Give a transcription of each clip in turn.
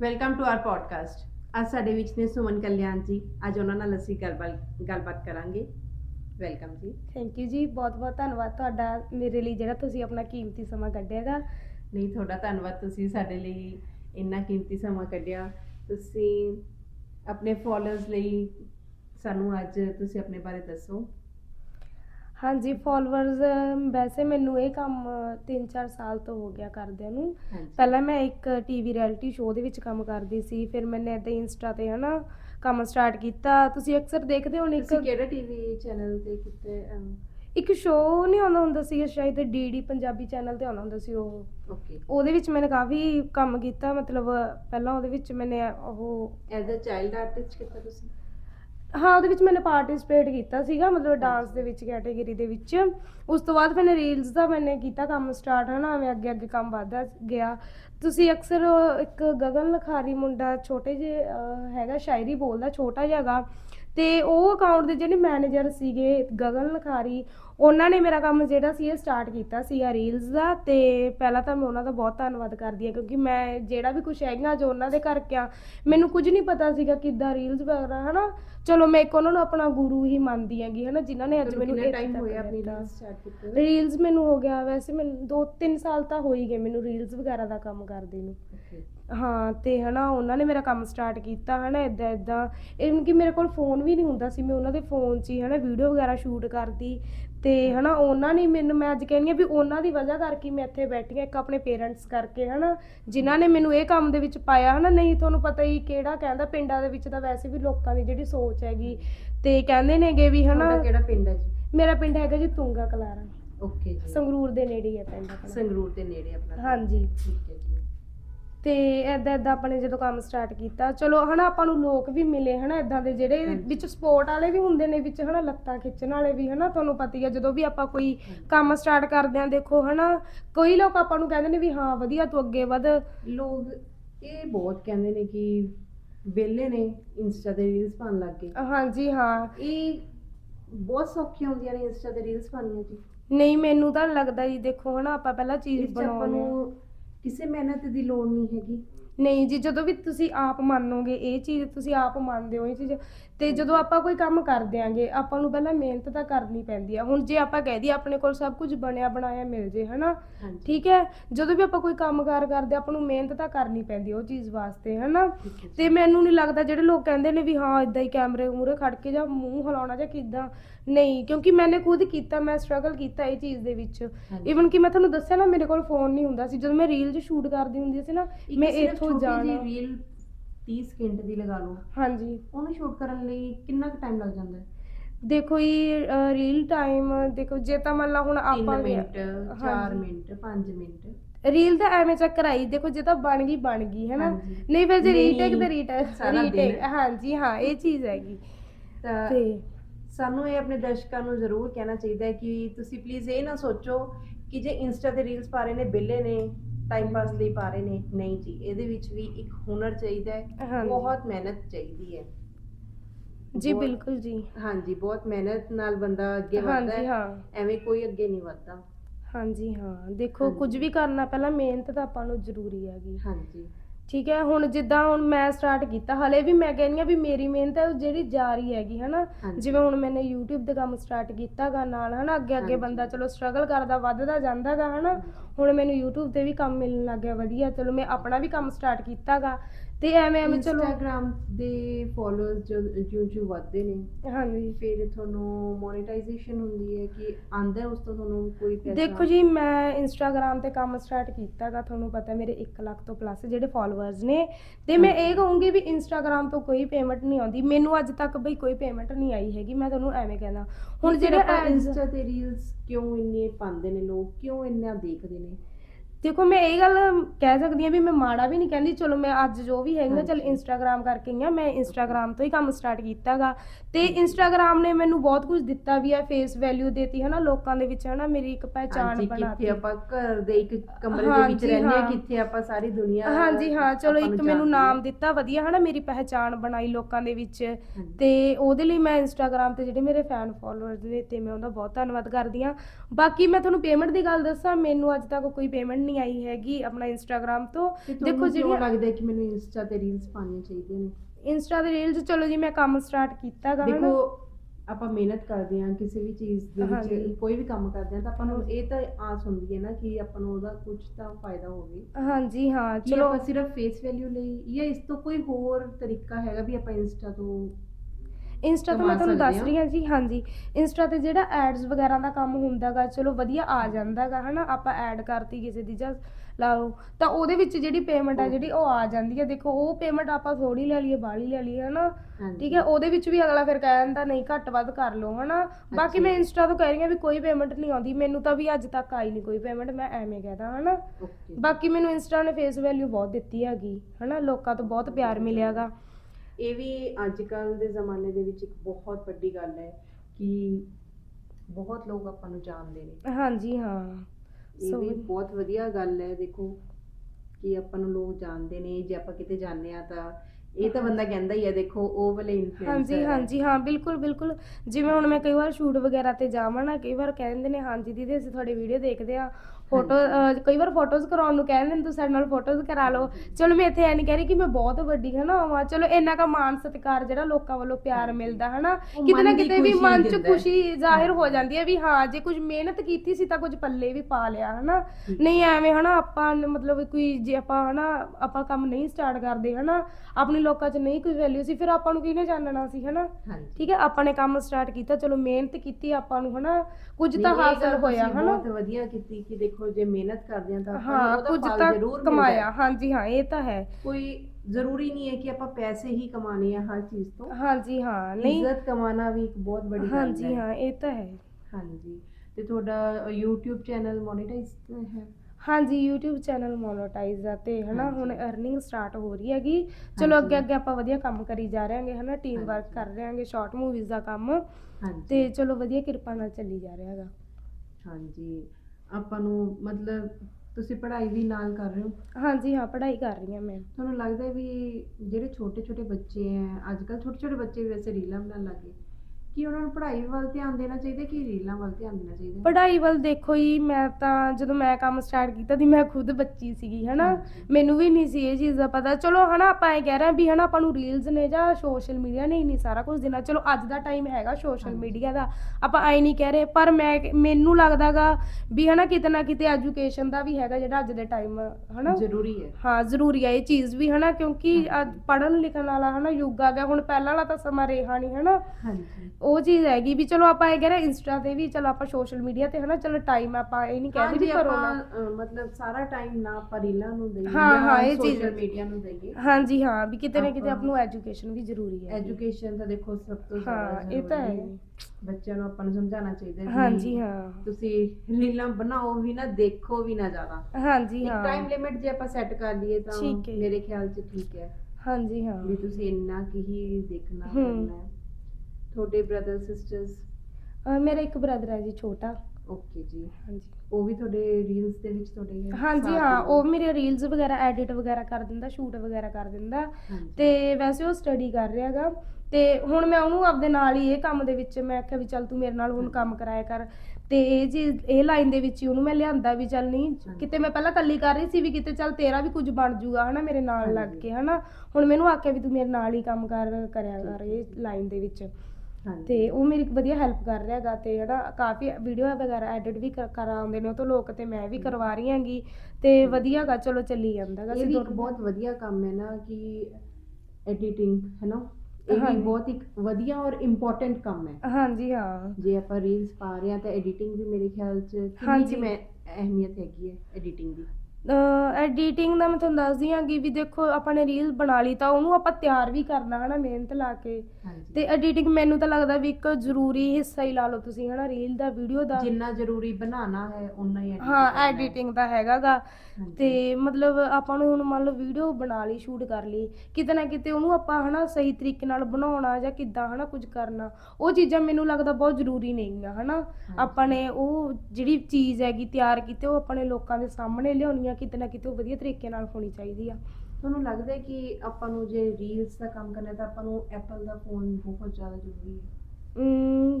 Welcome to R podcast ਅੱਜ ਸਾਡੇ ਵਿੱਚ ਨੇ ਸੁਮਨ ਕਲਿਆਣ ਜੀ। ਅੱਜ ਉਹਨਾਂ ਨਾਲ ਅਸੀਂ ਗੱਲਬਾਤ ਗੱਲਬਾਤ ਕਰਾਂਗੇ। ਵੈਲਕਮ ਜੀ। ਥੈਂਕ ਯੂ ਜੀ। ਬਹੁਤ ਬਹੁਤ ਧੰਨਵਾਦ ਤੁਹਾਡਾ ਮੇਰੇ ਲਈ ਜਿਹੜਾ ਤੁਸੀਂ ਆਪਣਾ ਕੀਮਤੀ ਸਮਾਂ ਕੱਢਿਆਗਾ। ਨਹੀਂ ਤੁਹਾਡਾ ਧੰਨਵਾਦ। ਤੁਸੀਂ ਸਾਡੇ ਲਈ ਇੰਨਾ ਕੀਮਤੀ ਸਮਾਂ ਕੱਢਿਆ। ਤੁਸੀਂ ਆਪਣੇ ਫੋਲੋਅਰਸ ਲਈ ਸਾਨੂੰ ਅੱਜ ਤੁਸੀਂ ਆਪਣੇ ਬਾਰੇ ਦੱਸੋ। ਹਾਂਜੀ ਫੋਲੋਅਰਸ ਵੈਸੇ ਮੈਨੂੰ ਇਹ ਕੰਮ 3-4 ਸਾਲ ਤੋਂ ਹੋ ਗਿਆ ਕਰਦਿਆਂ ਨੂੰ। ਪਹਿਲਾਂ ਮੈਂ ਇੱਕ ਟੀਵੀ ਰਿਐਲਿਟੀ ਸ਼ੋਅ ਦੇ ਵਿੱਚ ਕੰਮ ਕਰਦੀ ਸੀ ਫਿਰ ਮੈਨੇ ਏਦਾਂ ਇੰਸਟਾ ਤੇ ਹਨਾ ਕੰਮ ਸਟਾਰਟ ਕੀਤਾ। ਤੁਸੀਂ ਅਕਸਰ ਦੇਖਦੇ ਹੋ ਇੱਕ ਕਿਹੜਾ ਟੀਵੀ ਚੈਨਲ ਤੇ ਕਿਤੇ ਇੱਕ ਸ਼ੋਅ ਨਹੀਂ ਆਉਂਦਾ ਹੁੰਦਾ ਸੀ ਸ਼ਾਇਦ ਡੀਡੀ ਪੰਜਾਬੀ ਚੈਨਲ ਤੇ ਆਉਂਦਾ ਹੁੰਦਾ ਸੀ ਉਹ। ਓਕੇ ਉਹਦੇ ਵਿੱਚ ਮੈਨੇ ਕਾਫੀ ਕੰਮ ਕੀਤਾ ਮਤਲਬ ਪਹਿਲਾਂ ਉਹਦੇ ਵਿੱਚ ਮੈਨੇ ਉਹ ਐਜ਼ ਅ ਚਾਈਲਡ ਆਰਟਿਸਟ ਕੀਤਾ ਤੁਸੀਂ? ਹਾਂ, ਉਹਦੇ ਵਿੱਚ ਮੈਨੇ ਪਾਰਟਿਸਿਪੇਟ ਕੀਤਾ ਸੀਗਾ, ਮਤਲਬ ਡਾਂਸ ਦੇ ਵਿੱਚ ਕੈਟਾਗਰੀ ਦੇ ਵਿੱਚ। ਉਸ ਤੋਂ ਬਾਅਦ ਮੈਨੇ ਰੀਲਸ ਦਾ ਮੈਨੇ ਕੀਤਾ, ਕੰਮ ਸਟਾਰਟ ਹਨਾ, ਐਵੇਂ ਅੱਗੇ ਅੱਗੇ ਕੰਮ ਵਧਦਾ ਗਿਆ। ਤੁਸੀਂ ਅਕਸਰ ਇੱਕ ਗਗਨ ਲਖਾਰੀ ਮੁੰਡਾ, ਛੋਟੇ ਜਿਹੇ ਹੈਗਾ, ਸ਼ਾਇਰੀ ਬੋਲਦਾ, ਛੋਟਾ ਜਿਹਾਗਾ ਤੇ ਉਹ ਅਕਾਊਂਟ ਦੇ ਜਿਹੜੇ ਮੈਨੇਜਰ ਸੀਗੇ ਗਗਨ ਲਖਾਰੀ ਉਹਨਾਂ ਨੇ ਮੇਰਾ ਕੰਮ ਜਿਹੜਾ ਸੀ ਇਹ ਸਟਾਰਟ ਕੀਤਾ ਸੀਗਾ ਰੀਲਸ ਦਾ ਤੇ ਪਹਿਲਾਂ ਤਾਂ ਮੈਂ ਉਹਨਾਂ ਦਾ ਬਹੁਤ ਧੰਨਵਾਦ ਕਰਦੀ ਹਾਂ ਕਿਉਂਕਿ ਮੈਂ ਜਿਹੜਾ ਵੀ ਕੁਝ ਹੈਗਾ ਜੋ ਉਹਨਾਂ ਦੇ ਕਰਕੇ ਆ ਮੈਨੂੰ ਕੁਝ ਨਹੀਂ ਪਤਾ ਸੀਗਾ ਕਿੱਦਾਂ ਰੀਲਸ ਵਗੈਰਾ ਹਨਾ ਚਲੋ ਮੈਂ ਇੱਕ ਉਹਨਾਂ ਨੂੰ ਆਪਣਾ ਗੁਰੂ ਹੀ ਮੰਨਦੀ ਹੈਗੀ ਹਨਾ ਜਿਨ੍ਹਾਂ ਨੇ ਅੱਜ ਮੈਨੂੰ ਕਿੰਨਾ ਟਾਈਮ ਹੋਇਆ ਆਪਣੀ ਲਿਆਤਾ। ਰੀਲ ਸਟਾਰਟ ਕੀਤੇ? ਰੀਲਸ ਮੈਨੂੰ ਹੋ ਗਿਆ ਵੈਸੇ ਮੈਨੂੰ 2-3 ਸਾਲ ਤਾਂ ਹੋ ਹੀ ਗਏ ਮੈਨੂੰ ਰੀਲਸ ਵਗੈਰਾ ਦਾ ਕੰਮ ਕਰਦੇ ਨੂੰ. ਹਾਂ ਤੇ ਹਨਾ ਉਹਨਾਂ ਨੇ ਮੇਰਾ ਕੰਮ ਸਟਾਰਟ ਕੀਤਾ ਹਨਾ ਇਦਾਂ ਇਦਾਂ ਇਵਨ ਕਿ ਮੇਰੇ ਕੋਲ ਫੋਨ ਵੀ ਨਹੀਂ ਹੁੰਦਾ ਸੀ ਮੈਂ ਉਹਨਾਂ ਦੇ ਫੋਨ 'ਚ ਹੀ ਹਨਾ ਵੀਡੀਓ ਵਗੈਰਾ ਸ਼ੂਟ ਕਰਦੀ। ਤੇ ਹਨਾ ਉਹਨਾਂ ਨੇ ਮੈਨੂੰ ਮੈਂ ਅੱਜ ਕਹਿੰਦੀ ਆ ਵੀ ਉਹਨਾਂ ਦੀ ਵਜ੍ਹਾ ਕਰਕੇ ਮੈਂ ਇੱਥੇ ਬੈਠੀ ਆ ਇੱਕ ਆਪਣੇ ਪੇਰੈਂਟਸ ਕਰਕੇ ਹਨਾ। ਜਿਨ੍ਹਾਂ ਨੇ ਮੈਨੂੰ ਇਹ ਕੰਮ ਦੇ ਵਿੱਚ ਪਾਇਆ ਹਨਾ ਨਹੀਂ ਤੁਹਾਨੂੰ ਪਤਾ ਹੀ ਕਿਹੜਾ ਕਹਿੰਦਾ ਪਿੰਡਾਂ ਦੇ ਵਿੱਚ ਤਾਂ ਵੈਸੇ ਵੀ ਲੋਕਾਂ ਦੀ ਜਿਹੜੀ ਸੋਚ ਹੈਗੀ। ਤੇ ਕਹਿੰਦੇ ਨੇਗੇ ਵੀ ਹਨਾ। ਕਿਹੜਾ ਪਿੰਡ ਹੈ ਜੀ? ਮੇਰਾ ਪਿੰਡ ਹੈਗਾ ਜੀ ਤੁੰਗਾ ਕਲਾਰਾ। ਓਕੇ ਜੀ। ਸੰਗਰੂਰ ਦੇ ਨੇੜੇ ਹੀ ਹੈ ਪਿੰਡ ਆਪਣਾ। ਸੰਗਰੂਰ ਦੇ ਨੇੜੇ ਆਪਣਾ। ਹਾਂਜੀ। ਠੀਕ ਹੈ ਜੀ। ਤੇ ਐਦਾਂ ਐਦਾਂ ਆਪਾਂ ਨੇ ਜਦੋਂ ਕੰਮ ਸਟਾਰਟ ਕੀਤਾ ਚਲੋ ਹਨਾ ਆਪਾਂ ਨੂੰ ਲੋਕ ਵੀ ਮਿਲੇ ਹਨਾ ਐਦਾਂ ਦੇ ਜਿਹੜੇ। ਵਿੱਚ ਸਪੋਰਟ ਵਾਲੇ ਵੀ ਹੁੰਦੇ ਨੇ ਵਿੱਚ ਹਨਾ ਲੱਤਾਂ ਖਿੱਚਣ ਵਾਲੇ ਵੀ ਹਨਾ ਤੁਹਾਨੂੰ ਪਤਾ ਹੀ ਆ ਜਦੋਂ ਵੀ ਆਪਾਂ ਕੋਈ ਕੰਮ ਸਟਾਰਟ ਕਰਦੇ ਆਂ ਦੇਖੋ ਹਨਾ ਕੋਈ ਲੋਕ ਆਪਾਂ ਨੂੰ ਕਹਿੰਦੇ ਨੇ ਵੀ ਹਾਂ ਵਧੀਆ ਤੂੰ ਅੱਗੇ ਵਧ। ਲੋਕ ਇਹ ਬਹੁਤ ਕਹਿੰਦੇ ਨੇ ਕਿ ਵਿਹਲੇ ਨੇ ਇੰਸਟਾ ਤੇ ਰੀਲਸ ਪਾਉਣ ਲੱਗ ਗਏ। ਹਾਂਜੀ ਹਾਂ। ਇਹ ਬਹੁਤ ਸੌਖੀਆਂ ਹੁੰਦੀਆਂ ਨੇ ਇੰਸਟਾ ਤੇ ਰੀਲਸ ਪਾਉਣੀਆਂ ਜੀ। ਨਹੀਂ ਮੈਨੂੰ ਤਾਂ ਲੱਗਦਾ ਜੀ ਦੇਖੋ ਹਨਾ ਆਪਾਂ ਪਹਿਲਾਂ ਚੀਜ਼ ਬਣਾਉਣੀ ਆ। ਨੂੰ ਕਿਸੇ ਮਿਹਨਤ ਦੀ ਲੋੜ ਨਹੀਂ ਹੈਗੀ। ਨਹੀਂ ਜੀ, ਜਦੋਂ ਵੀ ਤੁਸੀਂ ਆਪ ਮੰਨੋਗੇ ਇਹ ਚੀਜ਼, ਤੁਸੀਂ ਆਪ ਮੰਨਦੇ ਹੋ, ਇਹ ਚੀਜ਼ ਤੇ ਜਦੋਂ ਆਪਾਂ ਕੋਈ ਕੰਮ ਕਰ ਦਿਆਂਗੇ ਆਪਾਂ ਨੂੰ ਪਹਿਲਾਂ ਮਿਹਨਤ ਤਾਂ ਕਰਨੀ ਪੈਂਦੀ ਆ। ਹੁਣ ਜੇ ਆਪਾਂ ਕਹਿ ਦਈਏ ਆਪਣੇ ਕੋਲ ਸਭ ਕੁਝ ਬਣਿਆ ਬਣਾਇਆ ਮਿਲ ਜੇ ਹਨਾ? ਹਾਂਜੀ। ਠੀਕ ਹੈ? ਜਦੋਂ ਵੀ ਆਪਾਂ ਕੋਈ ਕੰਮਕਾਰ ਕਰਦੇ ਆਪਾਂ ਨੂੰ ਮਿਹਨਤ ਤਾਂ ਕਰਨੀ ਪੈਂਦੀ ਉਹ ਚੀਜ਼ ਵਾਸਤੇ ਹਨਾ? ਤੇ ਮੈਨੂੰ ਨਹੀਂ ਲੱਗਦਾ ਜਿਹੜੇ ਲੋਕ ਕਹਿੰਦੇ ਨੇ ਵੀ ਹਾਂ ਇਦਾਂ ਹੀ ਕੈਮਰੇ ਮੂਹਰੇ ਖੜ ਕੇ ਜਾਂ ਮੂੰਹ ਹਿਲਾਉਣਾ ਜਾਂ ਕਿਦਾਂ ਨਹੀਂ ਕਿਉਂਕਿ ਮੈंने ਖੁਦ ਕੀਤਾ ਮੈਂ ਸਟਰਗਲ ਕੀਤਾ ਇਹ ਚੀਜ਼ ਦੇ ਵਿੱਚ। ਹਾਂਜੀ। ਇਵਨ ਕਿ ਮੈਂ ਤੁਹਾਨੂੰ ਦੱਸਿਆ ਨਾ ਮੇਰੇ ਕੋਲ ਫੋਨ ਨਹੀਂ ਹੁੰਦਾ ਸੀ। ਜਦੋਂ ਮੈਂ ਰੀਲ 'ਚ ਸ਼ੂਟ ਕਰਦੀ ਹੁੰਦੀ ਸੀ ਨਾ ਮੈਂ ਇੱਥੋਂ ਜਾਣਾ। ਰੀਲ 30 ਸਕਿੰਟ ਦੀ ਲਗਾ ਲਓ ਹਾਂਜੀ ਉਹਨੂੰ ਸ਼ੂਟ ਕਰਨ ਲਈ ਕਿੰਨਾ ਕੁ ਟਾਈਮ ਲੱਗ ਜਾਂਦਾ ਹੈ ਦੇਖੋ ਇਹ ਰੀਲ ਟਾਈਮ ਦੇਖੋ ਜੇ ਤਾਂ ਮੰਨ ਲਾ ਹੁਣ 3 ਆਪਾਂ ਮਿੰਟ 4 ਹਾਂਜੀ। ਮਿੰਟ 5 ਮਿੰਟ ਰੀਲ ਤਾਂ ਐਵੇਂ ਚੱਕਰ ਆਈ ਦੇਖੋ ਜੇ ਤਾਂ ਬਣ ਗਈ ਬਣ ਗਈ ਹੈ ਨਾ ਹਾਂਜੀ। ਨਹੀਂ ਫਿਰ ਜੇ ਨਹੀਂ, ਰੀਟੇਕ ਤੇ ਰੀਟੇਕ ਸਾਰਾ ਦਿਨ। ਰੀਟੇਕ ਹਾਂਜੀ ਹਾਂ ਇਹ ਚੀਜ਼ ਹੈਗੀ ਤਾਂ ਤੇ ਸਾਨੂੰ ਇਹ ਆਪਣੇ ਦਰਸ਼ਕਾਂ ਨੂੰ ਜ਼ਰੂਰ ਕਹਿਣਾ ਚਾਹੀਦਾ ਹੈ ਕਿ ਤੁਸੀਂ ਪਲੀਜ਼ ਇਹ ਨਾ ਸੋਚੋ ਕਿ ਜੇ ਇੰਸਟਾ ਤੇ ਰੀਲਸ ਪਾ ਰਹੇ ਨੇ ਬਿੱਲੇ ਨੇ ਟਾਈਮ ਪਾਸ ਲਈ ਪਾ ਰਹੇ ਨੇ ਨਹੀਂ ਜੀ ਇਹਦੇ ਵਿੱਚ ਵੀ ਇੱਕ ਹੁਨਰ ਚਾਹੀਦਾ ਹੈ ਹਾਂਜੀ। ਬਹੁਤ ਮਿਹਨਤ ਚਾਹੀਦੀ ਹੈ। ਜੀ ਬਹੁਤ- ਬਿਲਕੁਲ ਜੀ। ਹਾਂਜੀ ਬਹੁਤ ਮਿਹਨਤ ਨਾਲ ਬੰਦਾ ਅੱਗੇ ਵੱਧਦਾ ਹਾਂਜੀ ਹੈ ਹਾਂ। ਐਵੇਂ ਕੋਈ ਅੱਗੇ ਨਹੀਂ ਵੱਧਦਾ। ਹਾਂਜੀ ਹਾਂ। ਦੇਖੋ ਹਾਂਜੀ। ਕੁਝ ਵੀ ਕਰਨਾ ਪਹਿਲਾਂ ਮਿਹਨਤ ਤਾਂ ਆਪਾਂ ਨੂੰ ਜ਼ਰੂਰੀ ਹੈਗੀ। ਹਾਂਜੀ। ਠੀਕ ਹੈ ਹੁਣ ਜਿੱਦਾਂ ਹੁਣ ਮੈਂ ਸਟਾਰਟ ਕੀਤਾ ਹਲੇ ਵੀ ਮੈਂ ਕਹਿੰਦੀ ਆ ਵੀ ਮੇਰੀ ਮਿਹਨਤ ਹੈ ਉਹ ਜਿਹੜੀ ਜਾਰੀ ਹੈਗੀ ਹਨਾ? ਹਾਂਜੀ। ਜਿਵੇਂ ਹੁਣ ਮੈंने YouTube ਤੇ ਕੰਮ ਸਟਾਰਟ ਕੀਤਾਗਾ ਨਾਲ ਹਨਾ? ਅੱਗੇ ਅੱਗੇ ਹਾਂਜੀ। ਬੰਦਾ ਚਲੋ ਸਟਰਗਲ ਕਰਦਾ ਵੱਧਦਾ ਜਾਂਦਾਗਾ ਹਨਾ? ਹੁਣ ਮੈਨੂੰ YouTube ਤੇ ਵੀ ਕੰਮ ਮਿਲਣ ਲੱਗ ਗਿਆ ਵਧੀਆ ਚਲੋ ਮੈਂ ਆਪਣਾ ਵੀ ਕੰਮ ਸਟਾਰਟ ਕੀਤਾਗਾ। ਤੇ ਐਵੇਂ ਐਵੇਂ ਚਲੋ ਇੰਸਟਾਗ੍ਰam ਦੇ ਫੋਲੋਅਰਸ ਜੋ ਜਿਉਂ ਜਿਉਂ ਵੱਧਦੇ ਨੇ ਹਾਂਜੀ। ਫਿਰ ਤੁਹਾਨੂੰ ਮੋਨੇਟਾਈਜੇਸ਼ਨ ਹੁੰਦੀ ਹੈ ਕਿ ਆਂਦਾ ਉਸ ਤੋਂ ਤੁਹਾਨੂੰ ਕੋਈ ਪੈਸਾ ਦੇਖੋ ਜੀ ਮੈਂ ਇੰਸਟਾਗ੍ਰam ਤੇ ਕੰਮ ਸਟਾਰਟ ਕੀਤਾਗਾ ਤੁਹਾਨੂੰ ਪਤਾ ਮੇਰੇ 1 ਲੱਖ ਤੋਂ ਪਲੱਸ ਜਿਹੜੇ ਫਾਲੋਅਰਸ ਨੇ ਤੇ ਮੈਂ ਇਹ ਕਹੂੰਗੀ ਵੀ ਇੰਸਟਾਗ੍ਰam ਤੋਂ ਕੋਈ ਪੇਮੈਂਟ ਨਹੀਂ ਆਉਂਦੀ। ਮੈਨੂੰ ਅੱਜ ਤੱਕ ਬਈ ਕੋਈ ਪੇਮੈਂਟ ਨਹੀਂ ਆਈ ਹੈਗੀ ਮੈਂ ਤੁਹਾਨੂੰ ਐਵੇਂ ਕਹਿਣਾ ਹੁਣ ਜਿਹੜੇ ads- ਇੰਸਟਾ ਤੇ ਰੀਲਸ ਕਿਉਂ ਇੰਨੇ ਪਾਉਂਦੇ ਨੇ ਲੋਕ? ਕਿਉਂ ਇੰਨਾ ਦੇਖਦੇ ਨੇ? ਦੇਖੋ ਮੈਂ ਇਹ ਗੱਲ ਕਹਿ ਸਕਦੀ ਹਾਂ ਵੀ ਮੈਂ ਮਾੜਾ ਵੀ ਨਹੀਂ ਕਹਿੰਦੀ ਚਲੋ ਮੈਂ ਅੱਜ ਜੋ ਵੀ ਹੈਗਾ ਚਲ। ਇੰਸਟਾਗ੍ਰam ਕਰਕੇ ਹੀ ਆ ਮੈਂ ਇੰਸਟਾਗ੍ਰam ਤੋਂ ਹੀ ਕੰਮ ਸਟਾਰਟ ਕੀਤਾਗਾ ਤੇ ਇੰਸਟਾਗ੍ਰam ਨੇ ਮੈਨੂੰ ਬਹੁਤ ਕੁਝ ਦਿੱਤਾ ਵੀ ਹੈ ਫੇਸ ਵੈਲਿਊ ਦੇਤੀ ਹੈ ਨਾ ਲੋਕਾਂ ਦੇ ਵਿੱਚ ਹੈ ਨਾ ਮੇਰੀ ਇੱਕ ਪਹਿਚਾਣ ਹਾਂਜੀ, ਬਣਾਤੀ ਕਿੱਥੇ ਆਪਾਂ ਘਰ ਦੇ ਇੱਕ ਕਮਰੇ ਦੇ ਵਿੱਚ ਹਾਂਜੀ, ਰਹਿੰਦੇ ਆ ਹਾਂ। ਕਿੱਥੇ ਆਪਾਂ ਸਾਰੀ ਦੁਨੀਆ ਹਾਂਜੀ ਹਾਂ ਚਲੋ ਆਪਾਂ ਇੱਕ ਨੂੰ ਮੈਨੂੰ ਨਾਮ। ਦਿੱਤਾ ਵਧੀਆ ਹਨਾ ਮੇਰੀ ਪਹਿਚਾਣ ਬਣਾਈ ਲੋਕਾਂ ਦੇ ਵਿੱਚ ਹਾਂਜੀ। ਤੇ ਉਹਦੇ ਲਈ ਮੈਂ ਇੰਸਟਾਗ੍ਰam ਤੇ ਜਿਹੜੇ ਮੇਰੇ ਫੈਨ ਫਾਲੋਅਰਸ ਨੇ ਤੇ ਮੈਂ ਉਹਦਾ ਬਹੁਤ ਧੰਨਵਾਦ ਕਰਦੀ ਆ ਬਾਕੀ ਮੈਂ ਤੁਹਾਨੂੰ ਪੇਮੈਂਟ ਦੀ ਗੱਲ ਦੱਸਾਂ ਮੈਨੂੰ ਅੱਜ ਤੱਕ ਕੋਈ ਪੇਮੈਂਟ ਨਹੀਂ ਨਹੀਂ ਆਈ ਹੈਗੀ ਆਪਣਾ ਇੰਸਟਾਗ੍ਰam ਤੋਂ। ਦੇਖੋ ਜਿਹੜੀਆਂ ਲੱਗਦਾ ਕਿ ਮੈਨੂੰ ਇੰਸਟਾ ਤੇ ਰੀਲਸ ਪਾਉਣੀਆਂ ਚਾਹੀਦੀਆਂ ਨੇ? ਇੰਸਟਾ ਦੇ ਰੀਲਸ ਚਲੋ ਜੀ ਮੈਂ ਕੰਮ ਸਟਾਰਟ ਕੀਤਾ ਗਾ ਦੇਖੋ ਆਪਾਂ ਮਿਹਨਤ ਕਰਦੇ ਹਾਂ ਕਿਸੇ ਵੀ ਚੀਜ਼ ਦੇ। ਵਿੱਚ ਕੋਈ ਵੀ ਕੰਮ ਕਰਦੇ ਹਾਂ ਤਾਂ ਆਪਾਂ ਨੂੰ ਇਹ ਤਾਂ ਆਸ ਹੁੰਦੀ ਹੈ ਨਾ ਕਿ ਆਪਾਂ ਨੂੰ ਉਹਦਾ ਕੁਝ ਤਾਂ ਫਾਇਦਾ ਹੋਵੇ। ਹਾਂਜੀ ਹਾਂ ਚਲੋ ਆਪਾਂ ਸਿਰਫ ਫੇਸ ਵੈਲਿਊ ਲਈ ਜਾਂ ਇਸ ਤੋਂ ਕੋਈ ਹੋਰ ਤਰੀਕਾ ਹੈਗਾ ਵੀ ਆਪਾਂ ਇੰਸਟਾ ਤੋਂ ਇੰਸਟਾ ਤੋਂ ਕਮਾ ਮੈਂ ਤੁਹਾਨੂੰ ਦੱਸ ਰਹੀ ਹਾਂ ਜੀ ਹਾਂਜੀ। ਇੰਸਟਾ ਤੇ ਜਿਹੜਾ ਐਡਸ ਵਗੈਰਾ ਦਾ ਕੰਮ ਹੁੰਦਾਗਾ ਚਲੋ ਵਧੀਆ ਆ ਜਾਂਦਾਗਾ ਹਨਾ? ਆਪਾਂ ਐਡ ਕਰਤੀ ਕਿਸੇ ਦੀ ਜਾਂ ਲਾ ਲਓ ਤਾਂ ਉਹਦੇ ਵਿੱਚ ਜਿਹੜੀ ਪੇਮੈਂਟ ਆ ਜਿਹੜੀ ਉਹ ਆ ਜਾਂਦੀ ਹੈ ਦੇਖੋ ਉਹ ਪੇਮੈਂਟ ਆਪਾਂ ਥੋੜੀ ਲੈ ਲਈਏ ਬਾਹਲੀ ਲੈ ਲਈਏ ਹਨਾ? ਹਾਂਜੀ। ਠੀਕ ਹੈ? ਉਹਦੇ ਵਿੱਚ ਵੀ ਅਗਲਾ ਫਿਰ ਕਹਿ ਦਿੰਦਾ ਨਹੀਂ ਘੱਟ ਵੱਧ ਕਰ ਲਓ ਹਨਾ? ਬਾਕੀ ਮੈਂ ਇੰਸਟਾ ਤੋਂ ਕਹਿ ਰਹੀ ਹਾਂ ਵੀ ਕੋਈ ਪੇਮੈਂਟ ਨਹੀਂ ਆਉਂਦੀ। ਮੈਨੂੰ ਤਾਂ ਵੀ ਅੱਜ ਤੱਕ ਆਈ ਨਹੀਂ ਕੋਈ ਪੇਮੈਂਟ ਮੈਂ ਐਵੇਂ ਕਹਿਦਾ ਹਨਾ? Okay। ਬਾਕੀ ਮੈਨੂੰ ਇੰਸਟਾ ਨੇ ਫੇਸ ਵੈਲਿਊ ਬਹੁਤ ਦਿੱਤੀ ਹੈਗੀ ਹਨਾ? ਲੋਕਾਂ ਤੋਂ ਬਹੁਤ ਪਿਆਰ ਮਿਲਿਆਗਾ। ਇਹ ਵੀ ਅੱਜ ਕੱਲ ਦੇ ਜ਼ਮਾਨੇ ਦੇ ਵਿੱਚ ਇੱਕ ਬਹੁਤ ਵੱਡੀ ਗੱਲ ਹੈ ਕਿ ਬਹੁਤ ਲੋਕ ਆਪਾਂ ਨੂੰ ਜਾਣਦੇ ਨੇ। ਹਾਂਜੀ ਹਾਂ। ਇਹ ਵੀ ਬਹੁਤ ਵਧੀਆ ਗੱਲ ਹੈ ਦੇਖੋ ਕਿ ਆਪਾਂ ਨੂੰ ਲੋਕ ਜਾਣਦੇ ਨੇ ਜੇ ਆਪਾਂ ਕਿਤੇ ਜਾਂਦੇ ਆ ਤਾਂ ਇਹ ਤਾਂ ਬੰਦਾ ਕਹਿੰਦਾ ਹੀ ਹੈ ਦੇਖੋ ਉਹ ਵਾਲੇ ਇਨਫਲੂਐਂਸਰ ਹਾਂਜੀ ਹਾਂਜੀ ਹਾਂ ਬਿਲਕੁਲ ਬਿਲਕੁਲ। ਜਿਵੇਂ ਹੁਣ ਮੈਂ ਕਈ ਵਾਰ ਸ਼ੂਟ ਵਗੈਰਾ ਤੇ ਜਾਵਾਂ ਨਾ ਕਈ ਵਾਰ ਕਹਿ ਦਿੰਦੇ ਨੇ ਹਾਂਜੀ ਦੀਦੀ ਅਸੀਂ ਤੁਹਾਡੀ ਵੀਡੀਓ ਦੇਖਦੇ ਆ ਫੋਟੋ ਕਈ ਵਾਰ ਫੋਟੋਜ਼ ਕਰਾਉਣ ਨੂੰ ਕਹਿੰਦੇ ਨੇ ਤੂੰ ਸਾਡੇ ਨਾਲ ਫੋਟੋਜ਼ ਕਰਾ ਲਓ। ਚਲੋ ਮੈਂ ਇੱਥੇ ਐ ਨਹੀਂ ਕਹਿ ਰਹੀ ਕਿ ਮੈਂ ਬਹੁਤ ਵੱਡੀ ਹੈ ਨਾ ਹਾਂ ਚਲੋ ਇੰਨਾ ਕਾ ਮਾਨ ਸਤਿਕਾਰ ਜਿਹੜਾ ਲੋਕਾਂ ਵੱਲੋਂ ਪਿਆਰ। ਮਿਲਦਾ ਹਨਾ ਉਹ ਕਿਤੇ ਨਾ ਕਿਤੇ ਵੀ ਮਨ 'ਚ ਹੈ। ਖੁਸ਼ੀ ਜ਼ਾਹਿਰ ਹੋ ਜਾਂਦੀ ਹੈ ਵੀ ਹਾਂ ਜੇ ਕੁਝ ਮਿਹਨਤ ਕੀਤੀ ਸੀ ਤਾਂ ਕੁਝ ਪੱਲੇ ਵੀ ਪਾ ਲਿਆ ਹਨਾ ਨਹੀਂ ਐਵੇਂ ਹਨਾ ਆਪਾਂ ਨੇ ਮਤਲਬ ਕੋਈ ਜੇ ਆਪਾਂ ਹਨਾ ਆਪਾਂ ਕੰਮ ਨਹੀਂ ਸਟਾਰਟ ਕਰਦੇ ਹਨਾ ਆਪਣੀ ਲੋਕਾਂ 'ਚ ਨਹੀਂ ਕੋਈ ਵੈਲਿਊ ਸੀ ਫਿਰ ਆਪਾਂ ਨੂੰ ਕਿਹਨੇ ਜਾਣਨਾ ਸੀ ਹਨਾ? ਹਾਂਜੀ। ਠੀਕ ਹੈ ਆਪਾਂ ਨੇ ਕੰਮ ਸਟਾਰਟ ਕੀਤਾ ਚਲੋ ਮਿਹਨਤ ਕੀਤੀ ਆਪਾਂ ਨੂੰ ਹਨਾ? ਕੁਝ ਨਹੀਂ, ਤਾਂ ਇਹ ਹਾਸਲ ਗੱਲ ਹੋਇਆ ਤੁਸੀਂ ਹਨਾ? ਬਹੁਤ ਵਧੀਆ ਕੀਤੀ ਕਿ ਦੇਖੋ ਜੇ ਮਿਹਨਤ ਕਰਦੇ ਆ ਤਾਂ ਆਪਾਂ ਨੂੰ ਹਾਂ ਉਹਦਾ ਕੁਝ ਫਲ ਤਾਂ ਜ਼ਰੂਰ ਮਿਲਦਾ। ਹੈ। ਕਮਾਇਆ ਹਾਂਜੀ ਹਾਂ ਇਹ ਤਾਂ ਹੈ। ਕੋਈ ਜ਼ਰੂਰੀ ਨਹੀਂ ਹੈ ਕਿ ਆਪਾਂ ਪੈਸੇ ਹੀ ਕਮਾਣੇ ਆ ਹਰ ਚੀਜ਼ ਤੋਂ। ਹਾਂਜੀ ਹਾਂ ਨਹੀਂ। ਇੱਜ਼ਤ ਕਮਾਣਾ ਵੀ ਇੱਕ ਬਹੁਤ ਵੱਡੀ ਗੱਲ ਹਾਂਜੀ ਹੈ। ਹਾਂ ਇਹ ਤਾਂ ਹੈ। ਹਾਂਜੀ ਤੇ ਤੁਹਾਡਾ YouTube ਚੈਨਲ ਮੋਨੇਟਾਈਜ਼ ਹੈ। ਹਾਂਜੀ YouTube ਚੈਨਲ ਮੋਨੋਟਾਈਜ਼ ਆ ਤੇ ਹਨਾ। ਹੁਣ ਅਰਨਿੰਗ ਸਟਾਰਟ ਹੋ ਰਹੀ ਹੈਗੀ। ਚਲੋ। ਅੱਗੇ ਅੱਗੇ ਆਪਾਂ ਵਧੀਆ ਕੰਮ ਕਰੀ ਜਾ ਰਹੇ ਹਾਂਗੇ ਹਨਾ ਟੀਮ ਵਰਕ। ਕਰ ਰਹੇ ਹਾਂਗੇ ਸ਼ਾਰਟ ਮੂਵੀਜ਼ ਦਾ ਕੰਮ। ਹਾਂਜੀ। ਤੇ ਚਲੋ ਵਧੀਆ ਕਿਰਪਾ ਨਾਲ ਚੱਲੀ ਜਾ ਰਿਹਾ ਹੈਗਾ। ਹਾਂਜੀ। ਆਪਾਂ ਨੂੰ ਮਤਲਬ ਤੁਸੀਂ ਪੜ੍ਹਾਈ ਵੀ ਨਾਲ ਕਰ ਰਹੇ ਹੋ? ਹਾਂਜੀ ਹਾਂ ਪੜ੍ਹਾਈ ਕਰ ਰਹੀ ਹਾਂ ਮੈਂ। ਤੁਹਾਨੂੰ ਲੱਗਦਾ ਹੈ ਵੀ ਜਿਹੜੇ ਛੋਟੇ ਛੋਟੇ ਬੱਚੇ ਹੈ ਅੱਜ ਕੱਲ ਛੋਟੇ ਛੋਟੇ ਬੱਚੇ ਵੀ ਵੈਸੇ ਰੀਲਾਂ ਬਣਾਉਣ ਲੱਗੇ ਕੀ ਉਹਨਾਂ ਨੂੰ ਪੜ੍ਹਾਈ ਵੱਲ ਧਿਆਨ ਦੇਣਾ ਚਾਹੀਦਾ ਕਿ ਰੀਲਾਂ ਵੱਲ ਧਿਆਨ ਦੇਣਾ ਚਾਹੀਦਾ? ਪੜ੍ਹਾਈ ਵੱਲ ਦੇਖੋ ਜੀ ਮੈਂ ਤਾਂ ਜਦੋਂ ਮੈਂ ਕੰਮ ਸਟਾਰਟ ਕੀਤਾ ਸੀ ਮੈਂ ਖੁਦ ਬੱਚੀ ਸੀਗੀ ਹਨਾ। ਮੈਨੂੰ ਵੀ ਨਹੀਂ ਸੀ ਇਹ ਚੀਜ਼ ਦਾ ਪਤਾ। ਚਲੋ ਹਨਾ ਆਪਾਂ ਇਹ ਕਹਿ ਰਹੇ ਹਾਂ ਵੀ ਹਨਾ ਆਪਾਂ ਨੂੰ ਰੀਲਸ ਨੇ ਜਾਂ ਸੋਸ਼ਲ ਮੀਡੀਆ ਨੇ ਨਹੀਂ ਸਾਰਾ ਕੁਝ ਦੇਣਾ। ਚਲੋ ਅੱਜ ਦਾ ਟਾਈਮ ਹੈਗਾ ਸੋਸ਼ਲ। ਮੀਡੀਆ ਦਾ। ਆਪਾਂ ਐ ਨਹੀਂ ਕਹਿ ਰਹੇ ਪਰ ਮੈਂ ਮੈਨੂੰ ਲੱਗਦਾਗਾ ਵੀ ਹਨਾ ਕਿਤੇ ਨਾ ਕਿਤੇ ਐਜੂਕੇਸ਼ਨ ਦਾ ਵੀ ਹੈਗਾ ਜਿਹੜਾ ਅੱਜ ਦੇ ਟਾਈਮ ਹਨਾ? ਜ਼ਰੂਰੀ ਹੈ। ਹਾਂ ਜ਼ਰੂਰੀ ਹੈ ਇਹ ਚੀਜ਼ ਵੀ ਹਨਾ ਕਿਉਂਕਿ ਪੜ੍ਹਨ ਲਿਖਣ ਵਾਲਾ ਹਨਾ ਯੁੱਗ ਆ ਗਿਆ। ਹੁਣ ਪਹਿਲਾਂ ਵਾਲਾ ਤਾਂ ਸਮਾਂ ਰਿਹਾ ਨਹੀਂ ਹਨਾ? ਹਾਂਜੀ। ਉਹ ਚੀਜ਼ ਹੈਗੀ ਵੀ ਚਲੋ ਆਪਾਂ ਇਹ ਕਹਿ ਰਹੇ ਇੰਸਟਾ ਤੇ ਵੀ ਚਲੋ ਆਪਾਂ ਸੋਸ਼ਲ ਮੀਡੀਆ ਤੇ ਹਨਾ ਚਲੋ ਟਾਈਮ ਆਪਾਂ ਇਹ ਨਹੀਂ ਕਹਿੰਦੇ ਵੀ ਕਰੋ ਨਾ। ਮਤਲਬ ਸਾਰਾ ਟਾਈਮ ਨਾ ਆਪਾਂ ਰੀਲਾਂ ਨੂੰ ਦਈਏ ਹਾਂ, ਹਾਂ, ਇਹ ਚੀਜ਼ ਸੋਸ਼ਲ ਹੈ। ਮੀਡੀਆ ਨੂੰ ਦਈਏ। ਹਾਂਜੀ ਹਾਂ ਵੀ ਕਿਤੇ ਨਾ ਕਿਤੇ ਆਪਾਂ- ਨੂੰ ਐਜੂਕੇਸ਼ਨ ਵੀ ਜ਼ਰੂਰੀ ਹੈ ਐਜੂਕੇਸ਼ਨ ਤਾਂ ਦੇਖੋ ਸਭ ਤੋਂ ਜ਼ਿਆਦਾ ਹਾਂ ਇਹ ਤਾਂ ਹੈ। ਬੱਚਿਆਂ ਨੂੰ ਆਪਾਂ ਨੂੰ ਸਮਝਾਉਣਾ ਚਾਹੀਦਾ ਹੈ ਹਾਂਜੀ ਹਾਂ। ਤੁਸੀਂ ਰੀਲਾਂ ਬਣਾਓ ਵੀ ਨਾ ਦੇਖੋ ਵੀ ਨਾ ਜ਼ਿਆਦਾ। ਹਾਂਜੀ ਇੱਕ ਟਾਈਮ ਹਾਂ ਲਿਮਿਟ ਜੇ ਆਪਾਂ ਸੈੱਟ ਕਰ ਲਈਏ ਤਾਂ ਹੈ। ਮੇਰੇ ਖਿਆਲ 'ਚ ਠੀਕ ਹੈ। ਹਾਂਜੀ ਹਾਂ। ਵੀ ਤੁਸੀਂ ਇੰਨਾ ਕੀ ਹੀ ਦੇਖਣਾ। ਕਰਨਾ ਹੈ। ਤੁਹਾਡੇ ਬ੍ਰਦਰ ਸਿਸਟਰਸ ਅਹ ਮੇਰਾ ਇੱਕ ਬ੍ਰਦਰ ਹੈ ਜੀ ਛੋਟਾ। ਓਕੇ ਜੀ। ਹਾਂਜੀ। ਉਹ ਵੀ ਤੁਹਾਡੇ ਰੀਲਸ ਦੇ ਵਿੱਚ ਤੁਹਾਡੇ ਹਾਂਜੀ ਸਾਥ ਹਾਂ ਦਿੰਦੇ? ਉਹ ਮੇਰੇ ਰੀਲਸ ਵਗੈਰਾ ਐਡਿਟ ਵਗੈਰਾ ਕਰ ਦਿੰਦਾ ਸ਼ੂਟ ਵਗੈਰਾ ਕਰ ਦਿੰਦਾ। ਹਾਂਜੀ। ਤੇ ਵੈਸੇ ਉਹ ਸਟੱਡੀ ਕਰ ਰਿਹਾਗਾ ਤੇ ਹੁਣ ਮੈਂ ਉਹਨੂੰ ਆਪਦੇ ਨਾਲ ਹੀ ਇਹ ਕੰਮ ਦੇ ਵਿੱਚ ਮੈਂ ਆਖਿਆ ਵੀ ਚੱਲ ਤੂੰ ਮੇਰੇ ਨਾਲ ਹੁਣ ਕੰਮ ਕਰਾਇਆ ਕਰ। ਤੇ ਇਹ ਚੀਜ਼ ਇਹ ਲਾਈਨ ਦੇ ਵਿੱਚ ਹੀ ਉਹਨੂੰ ਮੈਂ ਲਿਆਂਦਾ ਵੀ ਚੱਲ ਨਹੀਂ। ਕਿਤੇ ਮੈਂ ਪਹਿਲਾਂ ਕੱਲੀ ਕਰ ਰਹੀ ਸੀ ਵੀ ਕਿਤੇ ਚੱਲ ਤੇਰਾ ਵੀ ਕੁਝ ਬਣ ਜੂਗਾ ਹਨਾ ਮੇਰੇ ਨਾਲ ਲੱਗ ਹਾਂਜੀ। ਕੇ ਹਨਾ। ਹੁਣ ਮੈਨੂੰ ਆਖਿਆ ਵੀ ਤੂੰ ਮੇਰੇ ਨਾਲ ਹੀ ਕੰਮ ਕਰ ਕਰਿਆ ਕਰ ਇਹ ਲਾਈਨ ਦੇ ਵਿੱਚ। ਹਾਂਜੀ। ਤੇ ਉਹ ਮੇਰੀ ਵਧੀਆ ਹੈਲਪ ਕਰ ਰਿਹਾ ਹੈਗਾ ਤੇ ਜਿਹੜਾ ਕਾਫੀ ਵੀਡੀਓ ਵਗੈਰਾ ਐਡਿਟ ਵੀ ਕਰ ਕਰ ਆਉਂਦੇ ਨੇ ਉਹ ਤੋਂ ਲੋਕ ਤੇ ਮੈਂ ਵੀ ਕਰਵਾ ਰਹੀ ਹਾਂਗੀ ਤੇ ਵਧੀਆਗਾ ਚਲੋ ਚੱਲੀ ਜਾਂਦਾਗਾ ਇਹ ਵੀ ਇੱਕ ਬਹੁਤ ਵਧੀਆ ਕੰਮ ਹੈ ਨਾ ਕਿ ਐਡੀਟਿੰਗ ਹੈ ਨਾ ਇਹ ਵੀ ਹਾਂਜੀ। ਬਹੁਤ ਇੱਕ ਵਧੀਆ ਔਰ ਇੰਪੋਰਟੈਂਟ ਕੰਮ ਹੈ ਹਾਂਜੀ ਹਾਂ ਜੇ ਆਪਾਂ ਰੀਲਸ ਪਾ ਰਹੇ ਹਾਂ ਤਾਂ ਐਡੀਟਿੰਗ ਵੀ ਮੇਰੇ ਖਿਆਲ 'ਚ ਕਿੰਨੀ ਹਾਂਜੀ। ਕਿ ਮੈਂ ਅਹਿਮੀਅਤ ਹੈਗੀ ਹੈ ਐਡੀਟਿੰਗ ਦੀ ਐਡੀਟਿੰਗ ਦਾ ਮੈਂ ਤੁਹਾਨੂੰ ਦੱਸਦੀ ਹਾਂਗੀ ਵੀ ਦੇਖੋ ਆਪਾਂ ਨੇ ਰੀਲ ਬਣਾ ਲਈ ਤਾਂ ਉਹਨੂੰ ਆਪਾਂ ਤਿਆਰ ਵੀ ਕਰਨਾ ਹਨਾ ਮਿਹਨਤ ਲਾ ਕੇ। ਹਾਂਜੀ। ਤੇ ਐਡੀਟਿੰਗ ਮੈਨੂੰ ਤਾਂ ਲੱਗਦਾ ਵੀ ਇੱਕ ਜ਼ਰੂਰੀ ਹਿੱਸਾ ਹੀ ਲਾ ਲਓ ਤੁਸੀਂ ਹਨਾ ਰੀਲ ਦਾ ਵੀਡੀਓ ਦਾ। ਜਿੰਨਾ ਜ਼ਰੂਰੀ ਬਣਾਉਣਾ ਹੈ ਉਨਾ ਹੀ edit ਹਾਂ ਕਰਨਾ ਹੈ। ਐਡੀਟਿੰਗ ਦਾ ਹੈਗਾਗਾ। ਹਾਂਜੀ। ਤੇ ਮਤਲਬ ਆਪਾਂ ਨੂੰ ਹੁਣ ਮੰਨ ਲਓ ਵੀਡੀਓ ਬਣਾ ਲਈ ਸ਼ੂਟ ਕਰ ਲਈ ਕਿਤੇ ਨਾ ਕਿਤੇ ਉਹਨੂੰ ਆਪਾਂ ਹਨਾ ਸਹੀ ਤਰੀਕੇ ਨਾਲ ਬਣਾਉਣਾ ਜਾਂ ਕਿੱਦਾਂ ਹਨਾ ਕੁਝ ਕਰਨਾ ਉਹ ਚੀਜ਼ਾਂ ਮੈਨੂੰ ਲੱਗਦਾ ਬਹੁਤ ਜ਼ਰੂਰੀ ਨੇਗੀਆਂ ਹਨਾ। ਆਪਾਂ ਨੇ ਉਹ ਜਿਹੜੀ ਚੀਜ਼ ਹੈਗੀ ਤਿਆਰ ਕੀਤੀ ਉਹ ਆਪਣੇ ਲੋਕਾਂ ਦੇ ਸਾਹਮਣੇ ਲਿਆਉਣੀ ਆ ਕਿਤੇ ਨਾ ਕਿਤੇ ਉਹ ਵਧੀਆ ਤਰੀਕੇ ਨਾਲ ਹੋਣੀ ਚਾਹੀਦੀ ਆ। ਤੁਹਾਨੂੰ ਲੱਗਦਾ ਹੈ ਕਿ ਆਪਾਂ ਨੂੰ ਜੇ ਰੀਲਸ ਦਾ ਕੰਮ ਕਰਨਾ ਹੈ ਤਾਂ ਆਪਾਂ ਨੂੰ ਐਪਲ ਦਾ ਫੋਨ ਬਹੁਤ ਜ਼ਿਆਦਾ ਜ਼ਰੂਰੀ ਹੈ? ਅਮ,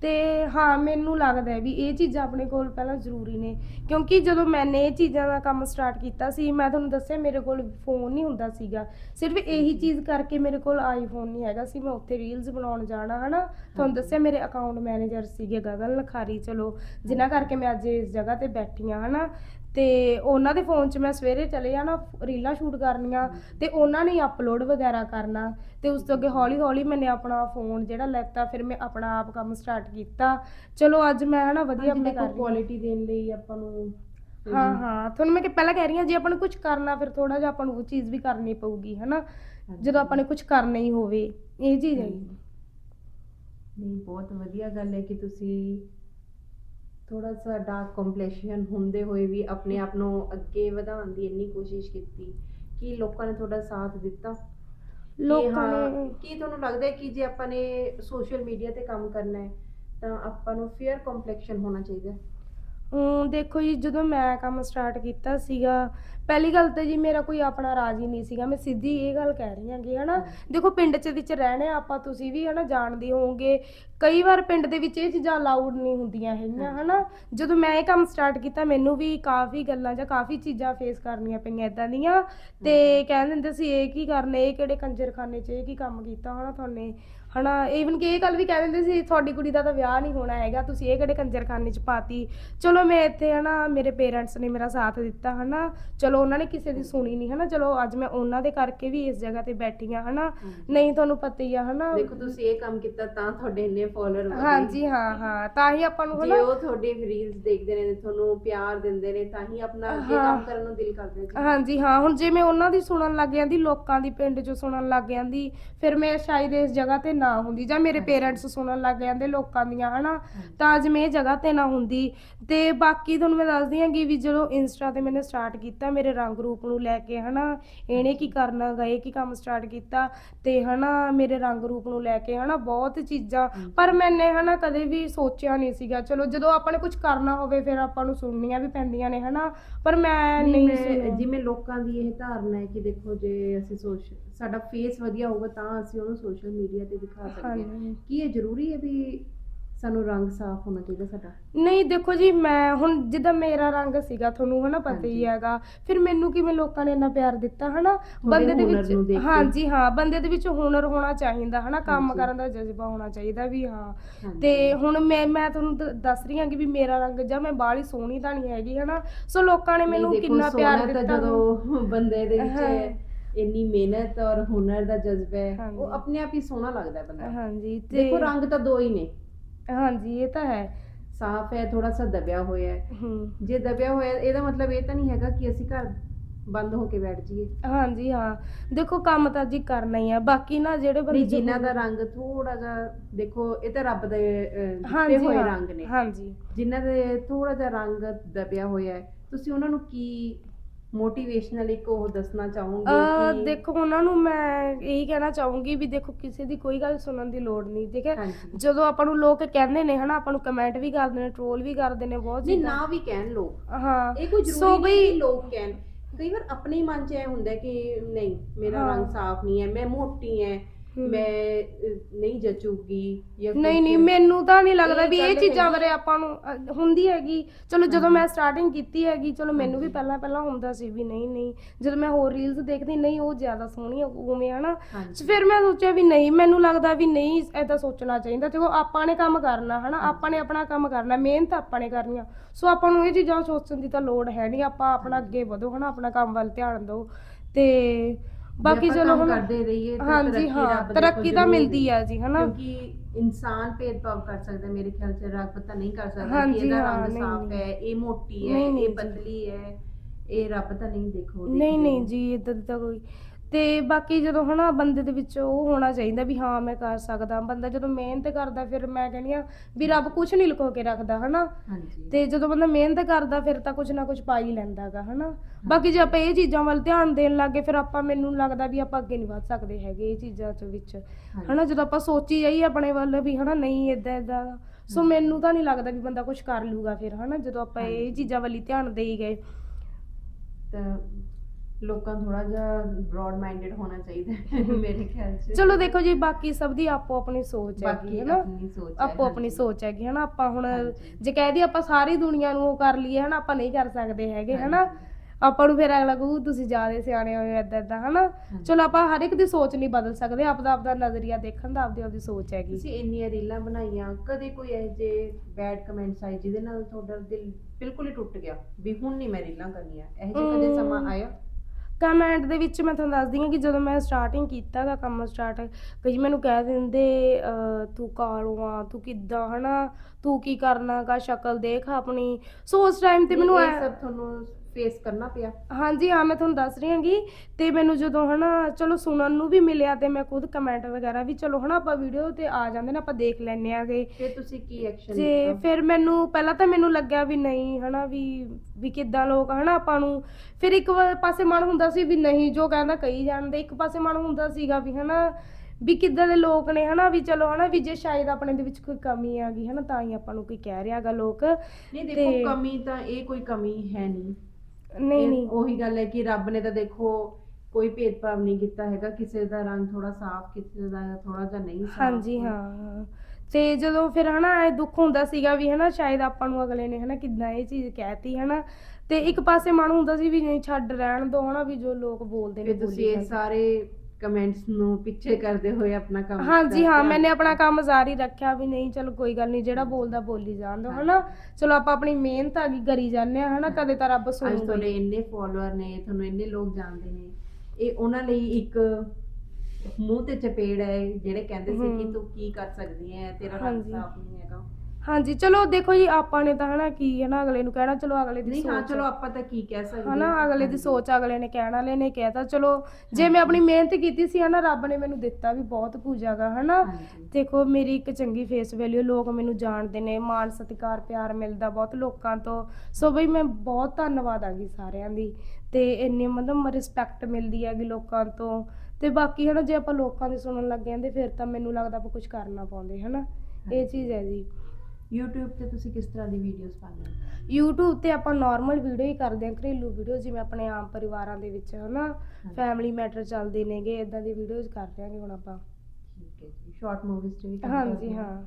ਤੇ ਹਾਂ ਮੈਨੂੰ ਲੱਗਦਾ ਹੈ ਵੀ ਇਹ ਚੀਜ਼ਾਂ ਆਪਣੇ ਕੋਲ ਪਹਿਲਾਂ ਜ਼ਰੂਰੀ ਨੇ। ਕਿਉਂਕਿ ਜਦੋਂ ਮੈਨੇ ਇਹ ਚੀਜ਼ਾਂ ਦਾ ਕੰਮ ਸਟਾਰਟ ਕੀਤਾ ਸੀ ਮੈਂ ਤੁਹਾਨੂੰ ਦੱਸਿਆ ਮੇਰੇ ਕੋਲ ਫੋਨ ਨਹੀਂ ਹੁੰਦਾ ਸੀਗਾ। ਸਿਰਫ ਇਹੀ ਚੀਜ਼ ਕਰਕੇ ਮੇਰੇ ਕੋਲ ਆਈਫੋਨ ਨਹੀਂ ਹੈਗਾ ਸੀ ਮੈਂ ਉੱਥੇ ਰੀਲਸ ਬਣਾਉਣ ਜਾਣਾ ਹਨਾ? ਤੁਹਾਨੂੰ ਦੱਸਿਆ ਮੇਰੇ ਅਕਾਊਂਟ ਮੈਨੇਜਰ ਸੀਗੇ ਗਗਨ ਲਖਾਰੀ ਚਲੋ ਜਿਨ੍ਹਾਂ ਕਰਕੇ ਮੈਂ ਅੱਜ ਇਸ ਜਗ੍ਹਾ ਤੇ ਬੈਠੀ ਹਾਂ ਹਨਾ? ਤੇ ਉਹਨਾਂ ਦੇ ਫੋਨ 'ਚ ਮੈਂ ਸਵੇਰੇ ਚਲੇ ਜਾਣਾ ਰੀਲਾਂ ਸ਼ੂਟ ਕਰਨੀਆਂ ਤੇ ਉਹਨਾਂ ਨੇ ਅਪਲੋਡ ਵਗੈਰਾ ਕਰਨਾ ਤੇ ਉਸ ਤੋਂ ਅੱਗੇ ਹੌਲੀ ਹੌਲੀ ਮੈਨੇ ਆਪਣਾ ਫੋਨ ਜਿਹੜਾ ਲੈਤਾ ਫਿਰ ਮੈਂ ਆਪਣਾ ਆਪ ਕੰਮ ਸਟਾਰਟ ਕੀਤਾ ਚਲੋ ਅੱਜ ਮੈਂ ਹਨਾ ਵਧੀਆ ਆਪਣੇ ਕਰ ਰਹੀ ਕੁਆਲਿਟੀ ਦੇਣ ਲਈ ਆਪਾਂ ਨੂੰ ਹਾਂ ਹਾਂ ਤੁਹਾਨੂੰ ਮੈਂ ਕਿ ਪਹਿਲਾਂ ਕਹਿ ਰਹੀ ਹਾਂ ਜੇ ਆਪਾਂ ਨੂੰ ਕੁਝ ਕਰਨਾ ਫਿਰ ਥੋੜਾ ਜਿਹਾ ਆਪਾਂ ਨੂੰ ਉਹ ਚੀਜ਼ ਵੀ ਕਰਨੀ ਪਊਗੀ ਹਨਾ। ਜਦੋਂ ਆਪਾਂ ਨੇ ਕੁਝ ਕਰਨਾ ਹੀ ਹੋਵੇ ਇਹ ਚੀਜ਼ ਹੈ। ਨਹੀਂ ਬਹੁਤ ਵਧੀਆ ਗੱਲ ਹੈ ਕਿ ਤੁਸੀਂ ਥੋੜਾ ਸਾ ਡਾਰਕ ਕੰਪਲੈਕਸ਼ਨ ਹੁੰਦੇ ਹੋਏ ਵੀ ਆਪਣੇ ਆਪ ਨੂੰ ਅੱਗੇ ਵਧਾਉਣ ਦੀ ਇੰਨੀ ਕੋਸ਼ਿਸ਼ ਕੀਤੀ ਕਿ ਲੋਕਾਂ ਨੇ ਤੁਹਾਡਾ ਸਾਥ ਦਿੱਤਾ। ਕਿ ਲੋਕਾਂ ਹਾਂ, ਨੇ ਕੀ ਤੁਹਾਨੂੰ ਲੱਗਦਾ ਹੈ ਕਿ ਜੇ ਆਪਾਂ ਨੇ ਸੋਸ਼ਲ ਮੀਡੀਆ ਤੇ ਕੰਮ ਕਰਨਾ ਹੈ ਤਾਂ ਆਪਾਂ ਨੂੰ ਫੇਅਰ ਕੰਪਲੈਕਸ਼ਨ ਹੋਣਾ ਚਾਹੀਦਾ ਹੈ? ਅਮ ਦੇਖੋ ਜੀ ਜਦੋਂ ਮੈਂ ਕੰਮ ਸਟਾਰਟ ਕੀਤਾ ਸੀਗਾ ਪਹਿਲੀ ਗੱਲ ਤਾਂ ਜੀ ਮੇਰਾ ਕੋਈ ਆਪਣਾ ਰਾਜ ਹੀ ਨਹੀਂ ਸੀਗਾ ਮੈਂ ਸਿੱਧੀ ਇਹ ਗੱਲ ਕਹਿ ਰਹੀ ਹਾਂਗੀ ਹਨਾ? ਦੇਖੋ ਪਿੰਡ 'ਚ ਵਿੱਚ ਰਹਿਣੇ ਆਪਾਂ ਤੁਸੀਂ ਵੀ ਹਨਾ ਜਾਣਦੇ ਹੋਵੋਗੇ। ਕਈ ਵਾਰ ਪਿੰਡ ਦੇ ਵਿੱਚ ਇਹ ਚੀਜ਼ਾਂ ਅਲਾਉਡ ਨਹੀਂ ਹੁੰਦੀਆਂ ਹੈਗੀਆਂ। ਹਨਾ? ਜਦੋਂ ਮੈਂ ਇਹ ਕੰਮ ਸਟਾਰਟ ਕੀਤਾ ਮੈਨੂੰ ਵੀ ਕਾਫੀ ਗੱਲਾਂ ਜਾਂ ਕਾਫੀ ਚੀਜ਼ਾਂ ਫੇਸ ਕਰਨੀਆਂ ਪਈਆਂ ਇਦਾਂ ਦੀਆਂ। ਤੇ ਕਹਿੰਦੇ ਹੁੰਦੇ ਸੀ ਇਹ ਕੀ ਕਰਨੇ ਇਹ ਕਿਹੜੇ ਕੰਜਰਖਾਨੇ 'ਚ ਇਹ ਕੀ ਕੰਮ ਕੀਤਾ ਹਨਾ ਤੁਹਾਨੇ? ਹਨਾ ਈਵਨ ਕਿ ਇਹ ਗੱਲ ਵੀ ਕਹਿ ਦਿੰਦੇ ਸੀ ਤੁਹਾਡੀ ਕੁੜੀ ਦਾ ਤਾਂ ਵਿਆਹ ਨਹੀਂ ਹੋਣਾ ਹੈਗਾ ਤੁਸੀਂ ਇਹ ਕਿਹੜੇ ਕੰਜਰਖਾਨੇ 'ਚ ਪਾਤੀ? ਚਲੋ ਮੈਂ ਇੱਥੇ ਹਨਾ ਮੇਰੇ ਪੇਰੈਂਟਸ ਨੇ ਮੇਰਾ ਸਾਥ ਦਿੱਤਾ ਹਨਾ ਚਲੋ ਉਹਨਾਂ ਨੇ ਕਿਸੇ ਦੀ ਸੁਣੀ ਨਹੀਂ ਹਨਾ ਚਲੋ ਅੱਜ ਮੈਂ ਉਹਨਾਂ ਦੇ ਕਰਕੇ ਵੀ ਇਸ ਜਗ੍ਹਾ ਤੇ ਬੈਠੀ ਆ ਹਨਾ ਨਹੀਂ ਤੁਹਾਨੂੰ ਪਤਾ ਹੀ ਆ ਹਨਾ। ਦੇਖੋ ਤੁਸੀਂ ਇਹ ਕੰਮ ਕੀਤਾ ਤਾਂ ਤੁਹਾਡੇ ਇੰਨੇ ਫਾਲੋਅਰ ਹਾਂਜੀ ਹਾਂ ਹਾਂ ਤਾਂ ਹੀ ਆਪਾਂ ਨੂੰ ਜੇ ਹਨਾ। ਉਹ ਤੁਹਾਡੇ ਰੀਲਸ ਦੇਖਦੇ ਨੇ ਤੁਹਾਨੂੰ ਪਿਆਰ ਦਿੰਦੇ ਨੇ ਤਾਂ ਹੀ ਆਪਣਾ ਅੱਗੇ। ਕੰਮ ਕਰਨ ਨੂੰ ਦਿਲ ਕਰਦਾ ਜੀ ਹਾਂਜੀ ਹਾਂ ਹੁਣ ਜੇ ਮੈਂ ਉਹਨਾਂ ਦੀ ਸੁਣਨ ਲੱਗ ਜਾਂਦੀ ਲੋਕਾਂ ਦੀ ਪਿੰਡ 'ਚੋਂ ਸੁਣਨ ਲੱਗ ਜਾਂਦੀ ਫਿਰ ਮੈਂ ਸ਼ਾਇਦ ਇਸ ਜਗ੍ਹਾ ਤੇ ਨਾ ਹੁੰਦੀ ਜਾਂ ਮੇਰੇ ਪੇਰੈਂਟਸ ਸੁਣਨ ਲੱਗ ਜਾਂਦੇ ਲੋਕਾਂ ਦੀਆਂ ਹਨਾ? ਤਾਂ ਅੱਜ ਮੈਂ ਇਹ ਜਗ੍ਹਾ ਤੇ ਨਾ ਹੁੰਦੀ। ਤੇ ਬਾਕੀ ਤੁਹਾਨੂੰ ਮੈਂ ਦੱਸਦੀ ਹਾਂ ਕਿ ਵੀ ਜਦੋਂ ਇੰਸਟਾ ਤੇ ਮੈंने ਸਟਾਰਟ ਕੀਤਾ ਮੇਰੇ ਰੰਗ ਰੂਪ ਨੂੰ ਲੈ ਕੇ ਹਨਾ? ਇਹਨੇ ਕੀ ਕਰਨਾ ਗਏ ਕੀ ਕੰਮ ਸਟਾਰਟ ਕੀਤਾ ਤੇ ਹਨਾ? ਮੇਰੇ ਰੰਗ ਰੂਪ ਨੂੰ ਲੈ ਕੇ ਹਨਾ? ਬਹੁਤ ਚੀਜ਼ਾਂ। ਪਰ ਮੈਨੇ ਹਨਾ ਕਦੇ ਵੀ ਸੋਚਿਆ ਨਹੀਂ ਸੀਗਾ। ਚਲੋ ਜਦੋਂ ਆਪਾਂ ਨੇ ਕੁਝ ਕਰਨਾ ਹੋਵੇ ਫਿਰ ਆਪਾਂ ਨੂੰ ਸੁਣਨੀਆਂ ਵੀ ਪੈਂਦੀਆਂ ਨੇ ਹਨਾ? ਪਰ ਮੈਂ ਨਹੀਂ ਸੁਣਿਆ। ਜਿਵੇਂ ਲੋਕਾਂ ਦੀ ਇਹ ਧਾਰਨਾ ਹੈ ਕਿ ਦੇਖੋ ਜੇ ਅਸੀਂ ਸੋਸ਼ ਸਾਡਾ ਫੇਸ ਵਧੀਆ ਹੋਊਗਾ ਤਾਂ ਅਸੀਂ ਉਹਨੂੰ ਸੋਸ਼ਲ ਮੀਡੀਆ ਤੇ ਦਿਖਾ ਸਕਦੇ ਹਾਂ ਹਾਂਜੀ ਕੀ ਇਹ ਜ਼ਰੂਰੀ ਹੈ ਵੀ ਸਾਨੂੰ ਰੰਗ ਸਾਫ਼ ਹੋਣਾ ਚਾਹੀਦਾ ਸਾਡਾ ਨਹੀਂ ਦੇਖੋ ਜੀ ਮੈਂ ਹੁਣ ਜਿੱਦਾਂ ਮੇਰਾ ਰੰਗ ਸੀਗਾ ਤੁਹਾਨੂੰ ਹਨਾ ਪਤਾ ਹੀ ਹਾਂਜੀ। ਹੈਗਾ ਫਿਰ ਮੈਨੂੰ ਕਿਵੇਂ ਲੋਕਾਂ ਨੇ ਇੰਨਾ ਪਿਆਰ ਦਿੱਤਾ ਹਨਾ ਬੰਦੇ ਦੇ ਹੁਨਰ ਵਿੱਚ ਨੂੰ ਦੇਖ ਕੇ। ਹਾਂਜੀ ਹਾਂ ਬੰਦੇ ਦੇ ਵਿੱਚ ਹੁਨਰ ਹੋਣਾ ਚਾਹੀਦਾ ਹਨਾ ਕੰਮ ਹਾਂਜੀ। ਕਰਨ ਦਾ ਜਜ਼ਬਾ ਹੋਣਾ ਚਾਹੀਦਾ ਵੀ ਹਾਂ ਹਾਂਜੀ। ਤੇ ਹੁਣ ਮੈਂ ਮੈਂ ਤੁਹਾਨੂੰ ਦ- ਦੱਸ ਰਹੀ ਹਾਂ ਕਿ ਵੀ ਮੇਰਾ ਰੰਗ ਜਾਂ ਮੈਂ ਬਾਹਲੀ ਸੋਹਣੀ ਤਾਂ ਨਹੀਂ ਹੈਗੀ ਹਨਾ ਸੋ ਲੋਕਾਂ ਨੇ ਨਹੀਂ ਮੈਨੂੰ ਦੇਖੋ, ਕਿੰਨਾ ਪਿਆਰ ਸੋਹਣਾ ਤਾਂ ਦਿੱਤਾ ਜਦੋਂ ਬੰਦੇ ਦੇ ਹਾਂ। ਵਿੱਚ ਇੰਨੀ ਮਿਹਨਤ ਔਰ ਹੁਨਰ ਦਾ ਜਜ਼ਬਾ ਹੈ ਹਾਂਜੀ। ਉਹ ਆਪਣੇ ਆਪ ਹੀ ਸੋਹਣਾ ਲੱਗਦਾ ਹੈ ਬੰਦਾ। ਹਾਂਜੀ ਤੇ ਦੇਖੋ ਰੰਗ ਤਾਂ ਦੋ ਹੀ ਨੇ। ਹਾਂਜੀ ਇਹ ਤਾਂ ਹੈ। ਸਾਫ਼ ਹੈ ਥੋੜਾ ਸਾ ਦਬਿਆ ਹੋਇਆ ਹੈ। ਜੇ ਦਬਿਆ ਹੋਇਆ ਇਹਦਾ ਮਤਲਬ ਇਹ ਤਾਂ ਨਹੀਂ ਹੈਗਾ ਕਿ ਅਸੀਂ ਘਰ ਬੰਦ ਹੋ ਕੇ ਬੈਠ ਜਾਈਏ। ਹਾਂਜੀ ਹਾਂ। ਦੇਖੋ ਕੰਮ ਤਾਂ ਜੀ ਕਰਨਾ ਹੀ ਆ। ਬਾਕੀ ਨਾ ਜਿਹੜੇ ਬੰਦੇ ਨਹੀਂ ਜਿਨ੍ਹਾਂ ਦਾ ਰੰਗ ਥੋੜਾ ਜਿਹਾ ਦੇਖੋ ਇਹ ਤਾਂ ਰੱਬ ਦੇ ਅਹ, ਦਿੱਤੇ ਹਾਂਜੀ ਹੋਏ ਹਾਂ, ਰੰਗ ਨੇ। ਹਾਂਜੀ। ਜਿਨ੍ਹਾਂ ਦੇ ਥੋੜਾ ਜਿਹਾ ਰੰਗ ਦਬਿਆ ਹੋਇਆ ਹੈ ਤੁਸੀਂ ਉਹਨਾਂ ਨੂੰ ਕੀ ਮੋਟੀਵੇਸ਼ਨਲ ਇੱਕ ਉਹ ਦੱਸਣਾ ਚਾਹੋਗੇ ਕਿ ਦੇਖੋ ਉਹਨਾਂ ਨੂੰ ਮੈਂ ਇਹੀ ਕਹਿਣਾ ਚਾਹੂੰਗੀ ਵੀ ਦੇਖੋ ਕਿਸੇ ਦੀ ਕੋਈ ਗੱਲ ਸੁਣਨ ਦੀ ਲੋੜ ਨਹੀਂ ਠੀਕ ਹੈ? ਹਾਂਜੀ। ਜਦੋਂ ਆਪਾਂ ਨੂੰ ਲੋਕ ਕਹਿੰਦੇ ਨੇ ਹਨਾ ਆਪਾਂ ਨੂੰ ਕਮੈਂਟ ਵੀ ਕਰਦੇ ਨੇ ਟ੍ਰੋਲ ਵੀ ਕਰਦੇ ਨੇ ਬਹੁਤ ਨਹੀਂ ਨਾ ਵੀ ਕਹਿਣ ਲੋਕ। ਹਾਂ ਇਹ ਕੋਈ ਸੋ ਜ਼ਰੂਰੀ ਨਹੀਂ ਬਈ- ਲੋਕ ਕਹਿਣ। ਕਈ ਵਾਰ ਆਪਣੇ ਹੀ ਮਨ 'ਚ ਇਹ ਹੁੰਦਾ ਕਿ ਨਹੀਂ ਮੇਰਾ ਹਾਂ। ਰੰਗ ਸਾਫ਼ ਨਹੀਂ ਹੈ ਮੈਂ ਮੋਟੀ ਹੈ ਹਮ। ਮੈਂ ਅਹ, ਨਹੀਂ ਜਚੂਗੀ ਜਾਂ ਨਹੀਂ ਕੁਛ। ਨਹੀਂ ਮੈਨੂੰ ਤਾਂ ਨਹੀਂ ਲੱਗਦਾ ਇਹ ਵੀ ਇਹ ਗੱਲ ਚੀਜ਼ਾਂ ਹੈਗੀ। ਬਾਰੇ ਆਪਾਂ ਨੂੰ ਹੁੰਦੀ ਹੈਗੀ ਚਲੋ ਜਦੋਂ। ਮੈਂ ਸਟਾਰਟਿੰਗ ਕੀਤੀ ਹੈਗੀ ਚਲੋ ਮੈਨੂੰ ਵੀ। ਪਹਿਲਾਂ ਪਹਿਲਾਂ ਹੁੰਦਾ ਸੀ ਵੀ ਨਹੀਂ ਨਹੀਂ ਜਦੋਂ ਮੈਂ ਹੋਰ ਰੀਲਸ ਦੇਖਦੀ ਨਹੀਂ ਉਹ ਜ਼ਿਆਦਾ ਸੋਹਣੀ ਆ, ਉਵੇਂ ਹਨਾ ਹਾਂਜੀ। ਫਿਰ ਮੈਂ ਸੋਚਿਆ ਵੀ ਨਹੀਂ ਮੈਨੂੰ ਲੱਗਦਾ ਵੀ ਨਹੀਂ ਐਦਾਂ ਸੋਚਣਾ ਚਾਹੀਦਾ ਦੇਖੋ ਆਪਾਂ ਨੇ ਕੰਮ ਕਰਨਾ ਹਨਾ ਆਪਾਂ ਨੇ ਆਪਣਾ ਕੰਮ ਕਰਨਾ ਮਿਹਨਤ ਆਪਾਂ ਨੇ ਕਰਨੀ ਆ ਸੋ ਆਪਾਂ ਨੂੰ ਇਹ ਚੀਜ਼ਾਂ ਸੋਚਣ ਦੀ ਤਾਂ ਲੋੜ ਹੈ ਨਹੀਂ ਆਪਾਂ ਆਪਣਾ ਅੱਗੇ ਵਧੋ ਹਨਾ ਆਪਣਾ ਕੰਮ ਵੱਲ ਧਿਆਨ ਦਿਓ ਤੇ ਬਾਕੀ ਚਲੋ ਹੁਣ ਕਰਦੇ ਰਹੀਏ ਤਾਂ ਹਾਂਜੀ ਹਾਂ ਤਰੱਕੀ ਤਾਂ ਮਿਲਦੀ ਆ ਜੀ ਹਨਾ ਕਿਉਂਕਿ ਇਨਸਾਨ ਭੇਦਭਾਵ ਕਰ ਸਕਦਾ ਮੇਰੇ ਖਿਆਲ 'ਚ ਰੱਬ ਤਾਂ ਨਹੀਂ ਕਰ ਸਕਦਾ ਕਿ ਇਹਦਾ ਰੰਗ ਸਾਫ਼। ਹੈ ਇਹ ਮੋਟੀ ਹੈ ਇਹ। ਪਤਲੀ ਹੈ ਇਹ ਰੱਬ ਤਾਂ ਨਹੀਂ ਦੇਖੋ ਨਹੀਂ ਨਹੀਂ। ਜੀ ਇਦਾਂ ਤਾਂ ਕੋਈ ਤੇ ਬਾਕੀ ਜਦੋਂ ਹਨਾ ਬੰਦੇ ਦੇ ਵਿੱਚ ਉਹ ਹੋਣਾ ਚਾਹੀਦਾ ਵੀ ਹਾਂ ਮੈਂ ਕਰ ਸਕਦਾ ਬੰਦਾ ਜਦੋਂ ਮਿਹਨਤ ਕਰਦਾ ਫਿਰ ਮੈਂ ਕਹਿੰਦੀ ਆ ਵੀ ਰੱਬ ਕੁਝ ਨਹੀਂ ਲੁਕੋ ਕੇ ਰੱਖਦਾ ਹਨਾ। ਹਾਂਜੀ। ਤੇ ਜਦੋਂ ਬੰਦਾ ਮਿਹਨਤ ਕਰਦਾ ਫਿਰ ਤਾਂ ਕੁਝ ਨਾ ਕੁਝ ਪਾ ਹੀ ਲੈਂਦਾਗਾ ਹਨਾ। ਬਾਕੀ ਜੇ ਆਪਾਂ ਇਹ ਚੀਜ਼ਾਂ ਵੱਲ ਧਿਆਨ ਦੇਣ ਲੱਗੇ ਫਿਰ ਆਪਾਂ ਮੈਨੂੰ ਲੱਗਦਾ ਵੀ ਆਪਾਂ ਅੱਗੇ ਨਹੀਂ ਵੱਧ ਸਕਦੇ ਹੈਗੇ ਇਹ ਚੀਜ਼ਾਂ ਚ ਵਿੱਚ। ਹਨਾ ਜਦੋਂ ਆਪਾਂ ਸੋਚੀ ਜਾਈਏ ਆਪਣੇ ਵੱਲ ਵੀ ਹਨਾ ਨਹੀਂ ਇਦਾਂ ਇਦਾਂ ਸੋ ਮੈਨੂੰ ਤਾਂ ਨਹੀਂ ਲੱਗਦਾ ਵੀ ਬੰਦਾ ਕੁਝ ਕਰ ਲੂਗਾ ਫਿਰ ਹਨਾ ਜਦੋਂ ਆਪਾਂ ਇਹ। ਚੀਜ਼ਾਂ ਵੱਲ ਧਿਆਨ ਦੇਈ ਗਏ। ਤਾਂ ਲੋਕਾਂ ਨੂੰ ਥੋੜਾ ਜਿਹਾ ਬ੍ਰੌਡ ਮਾਈਂਡਡ ਹੋਣਾ ਚਾਹੀਦਾ ਹੈ ਮੇਰੇ ਖਿਆਲ 'ਚ। ਚਲੋ ਦੇਖੋ ਜੀ ਬਾਕੀ ਸਭ ਦੀ ਆਪੋ ਆਪਣੀ ਸੋਚ ਹੈਗੀ ਬਾਕੀ ਹੈ ਨਾ ਆਪਣੀ ਸੋਚ ਹੈ ਆਪੋ ਆਪਣੀ। ਸੋਚ ਹੈਗੀ ਹੈ ਨਾ ਆਪਾਂ ਹੁਣ ਹਾਂਜੀ। ਜੇ ਕਹਿ ਦਈਏ ਆਪਾਂ ਸਾਰੀ ਦੁਨੀਆ ਨੂੰ ਉਹ ਕਰ ਲਈਏ ਹਨਾ? ਆਪਾਂ ਨਹੀਂ ਕਰ ਸਕਦੇ ਹੈਗੇ ਹਾਂਜੀ। ਆਪਾਂ ਨੂੰ ਫਿਰ ਅਗਲਾ ਕਹੂ ਤੁਸੀਂ ਜ਼ਿਆਦਾ ਸਿਆਣੇ ਏਦਾਂ ਏਦਾਂ ਹਨਾ? ਹਾਂਜੀ। ਚਲੋ ਆਪਾਂ ਹਰ ਇੱਕ ਦੀ ਸੋਚ ਨਹੀਂ ਬਦਲ ਸਕਦੇ ਆਪਦਾ ਆਪਦਾ ਨਜ਼ਰੀਆ ਦੇਖਣ ਦਾ ਆਪਦੀ ਆਪਦੀ ਸੋਚ ਹੈਗੀ। ਤੁਸੀਂ ਇੰਨੀਆਂ ਰੀਲਾਂ ਬਣਾਈਆਂ ਕਦੇ ਕੋਈ ਇਹੋ ਜਿਹੇ ਬੈਡ ਕਮੈਂਟਸ ਆਏ ਜਿਹਦੇ ਨਾਲ ਤੁਹਾਡਾ ਦਿਲ ਬਿਲਕੁਲ ਹੀ ਟੁੱਟ ਗਿਆ ਵੀ ਹੁਣ ਨਹੀਂ ਮੈਂ ਰੀਲਾਂ ਕਰਨੀਆਂ ਇਹੋ ਜਿਹਾ ਕਦੇ ਸਮਾਂ ਆਇਆ? ਕਮੈਂਟ ਦੇ ਵਿੱਚ ਮੈਂ ਤੁਹਾਨੂੰ ਦੱਸਦੀ ਹਾਂ ਕਿ ਜਦੋਂ ਮੈਂ ਸਟਾਰਟਿੰਗ ਕੀਤਾ ਗਾ ਕੰਮ ਸਟਾਰਟ ਕਈ ਮੈਨੂੰ ਕਹਿ ਦਿੰਦੇ ਤੂੰ ਕਾਲੂ ਆ? ਤੂੰ ਕਿੱਦਾਂ ਹਨਾ? ਤੂੰ ਕੀ ਕਰਨਾ ਗਾ? ਸ਼ਕਲ ਦੇਖ ਆਪਣੀ। ਸੋ ਉਸ ਟਾਈਮ ਤੇ ਮੈਨੂੰ ਇਹ ਸਭ ਤੁਹਾਨੂੰ ਫੇਸ ਕਰਨਾ ਪਿਆ। ਹਾਂਜੀ ਹਾਂ ਮੈਂ ਤੁਹਾਨੂੰ ਦੱਸ ਰਹੀ ਹਾਂਗੀ ਤੇ ਮੈਨੂੰ ਜਦੋਂ ਹਨਾ ਚਲੋ ਸੁਣਨ ਨੂੰ ਵੀ ਮਿਲਿਆ ਤੇ ਮੈਂ ਖੁਦ ਕਮੈਂਟ ਵਗੈਰਾ ਵੀ ਚਲੋ ਹਨਾ ਆਪਾਂ ਵੀਡੀਓ ਤੇ ਆ ਜਾਂਦੇ ਨੇ ਆਪਾਂ ਦੇਖ ਲੈਂਦੇ ਆਗੇ ਫਿਰ ਤੁਸੀਂ ਕੀ ਐਕਸ਼ਨ ਤੇ ਫਿਰ ਮੈਨੂੰ ਪਹਿਲਾਂ ਤਾਂ ਮੈਨੂੰ ਲੱਗਿਆ ਵੀ ਨਹੀਂ ਹਨਾ ਵੀ ਵੀ ਕਿੱਦਾਂ ਲੋਕ ਹਨਾ ਆਪਾਂ ਨੂੰ ਫਿਰ ਇੱਕ ਵਾ- ਪਾਸੇ ਮਨ ਹੁੰਦਾ ਸੀ ਵੀ ਨਹੀਂ ਜੋ ਕਹਿੰਦਾ ਕਹੀ ਜਾਂਦੇ ਇੱਕ ਪਾਸੇ ਮਨ ਹੁੰਦਾ ਸੀਗਾ ਵੀ ਹਨਾ ਵੀ ਕਿੱਦਾਂ ਦੇ ਲੋਕ ਨੇ ਹਨਾ ਵੀ ਚਲੋ ਹਨਾ ਵੀ ਜੇ ਸ਼ਾਇਦ ਆਪਣੇ ਦੇ ਵਿੱਚ ਕੋਈ ਕਮੀ ਆ ਗਈ ਹਨਾ ਤਾਂ ਹੀ ਆਪਾਂ ਨੂੰ ਕੋਈ ਕਹਿ ਰਿਹਾਗਾ ਲੋਕ। ਨਹੀਂ ਦੇਖੋ ਤੇ- ਕਮੀ ਤਾਂ ਇਹ ਕੋਈ ਕਮੀ ਹੈ ਨਹੀਂ। ਨਹੀਂ ਇਹ ਨਹੀਂ ਉਹੀ ਗੱਲ ਹੈ ਕਿ ਰੱਬ ਨੇ ਤਾਂ ਦੇਖੋ ਕੋਈ ਭੇਦਭਾਵ ਨਹੀਂ ਕੀਤਾ ਹੈਗਾ ਕਿਸੇ ਦਾ ਰੰਗ ਥੋੜਾ ਸਾਫ਼ ਕਿਸੇ ਦਾ ਥੋੜਾ ਜਿਹਾ ਨਹੀਂ ਸਾਫ਼। ਹਾਂਜੀ ਹਾਂ। ਤੇ ਜਦੋਂ ਫਿਰ ਹਨਾ ਇਹ ਦੁੱਖ ਹੁੰਦਾ ਸੀਗਾ ਵੀ ਹਨਾ ਸ਼ਾਇਦ ਆਪਾਂ ਨੂੰ ਅਗਲੇ ਨੇ ਹਨਾ ਕਿੱਦਾਂ ਇਹ ਚੀਜ਼ ਕਹਿਤੀ ਹਨਾ ਤੇ ਇੱਕ ਪਾਸੇ ਮਨ ਹੁੰਦਾ ਸੀ ਵੀ ਨਹੀਂ ਛੱਡ ਰਹਿਣ ਦੋ ਹਨਾ ਵੀ ਜੋ ਲੋਕ ਬੋਲਦੇ ਨੇ ਫਿਰ ਤੁਸੀਂ ਬੋਲੀ ਇਹ। ਸਾਰੇ ਕਮੈਂਟਸ ਨੂੰ ਪਿੱਛੇ ਕਰਦੇ ਹੋਏ ਆਪਣਾ ਕੰਮ ਹਾਂਜੀ ਹਾਂ ਮੈਨੇ। ਆਪਣਾ ਕੰਮ ਜਾਰੀ ਰੱਖਿਆ ਵੀ ਨਹੀਂ ਚਲੋ ਕੋਈ ਗੱਲ ਨਹੀਂ ਜਿਹੜਾ ਬੋਲਦਾ ਬੋਲੀ ਜਾਣ ਦੋ ਹਨਾ ਚਲੋ ਆਪਾਂ ਆਪਣੀ ਮਿਹਨਤ ਆ ਗਈ ਕਰੀ ਜਾਂਦੇ ਆ ਹਨਾ ਕਦੇ ਤਾਂ ਰੱਬ ਅੱਜ ਸੁਣੂਗਾ ਤੁਹਾਡੇ ਹੀ। ਇੰਨੇ ਫਾਲੋਅਰ ਨੇ ਤੁਹਾਨੂੰ ਇੰਨੇ ਲੋਕ ਜਾਣਦੇ ਨੇ ਇਹ ਉਹਨਾਂ ਲਈ ਇੱਕ ਮੂੰਹ ਤੇ ਚਪੇੜ ਹੈ ਜਿਹੜੇ ਕਹਿੰਦੇ ਸੀ ਕਿ। ਤੂੰ ਕੀ ਕਰ ਸਕਦੀ ਹੈ ਤੇਰਾ। ਸਾਫ਼ ਨਹੀਂ ਹੈਗਾ ਹਾਂਜੀ ਚਲੋ ਦੇਖੋ ਜੀ ਆਪਾਂ ਨੇ ਤਾਂ ਹਨਾ ਕੀ ਹਨਾ ਅਗਲੇ ਨੂੰ ਕਹਿਣਾ ਚਲੋ ਅਗਲੇ ਦੀ ਨਹੀਂ ਹਾਂ ਸੋਚ। ਚਲੋ ਆਪਾਂ ਤਾਂ ਕੀ ਕਹਿ ਸਕਦੇ ਹਨਾ ਹਾਂ। ਅਗਲੇ ਦੀ। ਸੋਚ ਅਗਲੇ ਨੇ ਕਹਿਣ ਨੇ ਕਹਿਤਾ। ਚਲੋ ਜੇ ਮੈਂ ਆਪਣੀ ਮਿਹਨਤ ਕੀਤੀ ਸੀ ਹਨਾ ਰੱਬ ਨੇ ਮੈਨੂੰ ਦਿੱਤਾ ਵੀ ਬਹੁਤ ਪੂਜਾਗਾ ਹਨਾ। ਹਾਂਜੀ। ਦੇਖੋ ਮੇਰੀ ਇੱਕ ਚੰਗੀ ਫੇਸ ਵੈਲਿਊ ਲੋਕ ਮੈਨੂੰ ਜਾਣਦੇ ਨੇ ਮਾਣ ਸਤਿਕਾਰ ਪਿਆਰ ਮਿਲਦਾ ਬਹੁਤ ਲੋਕਾਂ ਤੋਂ। ਸੋ ਬਈ ਮੈਂ ਬਹੁਤ ਧੰਨਵਾਦ ਆਗੀ ਸਾਰਿਆਂ ਦੀ। ਤੇ ਇੰਨੀ ਮਤਲਬ ਰਿਸਪੈਕਟ ਮਿਲਦੀ ਹੈਗੀ ਲੋਕਾਂ ਤੋਂ। ਤੇ ਬਾਕੀ ਹਨਾ ਜੇ ਆਪਾਂ ਲੋਕਾਂ ਦੀ ਸੁਣਨ ਲੱਗ ਜਾਂਦੇ ਫਿਰ ਤਾਂ ਮੈਨੂੰ ਲੱਗਦਾ ਆਪਾਂ ਕੁਝ ਕਰਨਾ ਪਾਉਂਦੇ ਹਨਾ। ਇਹ ਚੀਜ਼ ਹੈ ਜੀ। YouTube ਤੇ ਤੁਸੀਂ ਕਿਸ ਤਰ੍ਹਾਂ ਦੀ ਵੀਡੀਓਜ਼ ਪਾਉਂਦੇ ਹੋ? YouTube ਤੇ ਆਪਾਂ ਨਾਰਮਲ ਵੀਡੀਓ ਹੀ ਕਰਦੇ ਹਾਂ ਘਰੇਲੂ ਵੀਡੀਓ ਜਿਵੇਂ ਆਪਣੇ ਆਮ ਪਰਿਵਾਰਾਂ ਦੇ ਵਿੱਚ ਹਨਾ? ਫੈਮਿਲੀ ਮੈਟਰ ਚੱਲਦੇ ਨੇਗੇ ਇਦਾਂ ਦੀ ਵੀਡੀਓਜ਼ ਕਰ ਦਿਆਂਗੇ ਹੁਣ ਆਪਾਂ। ਠੀਕ ਹੈ ਜੀ ਸ਼ਾਰਟ ਮੂਵੀਜ਼ ਤੇ ਵੀ ਕੰਮ ਹਾਂਜੀ ਕਰਦੇ ਹੋ? ਹਾਂ।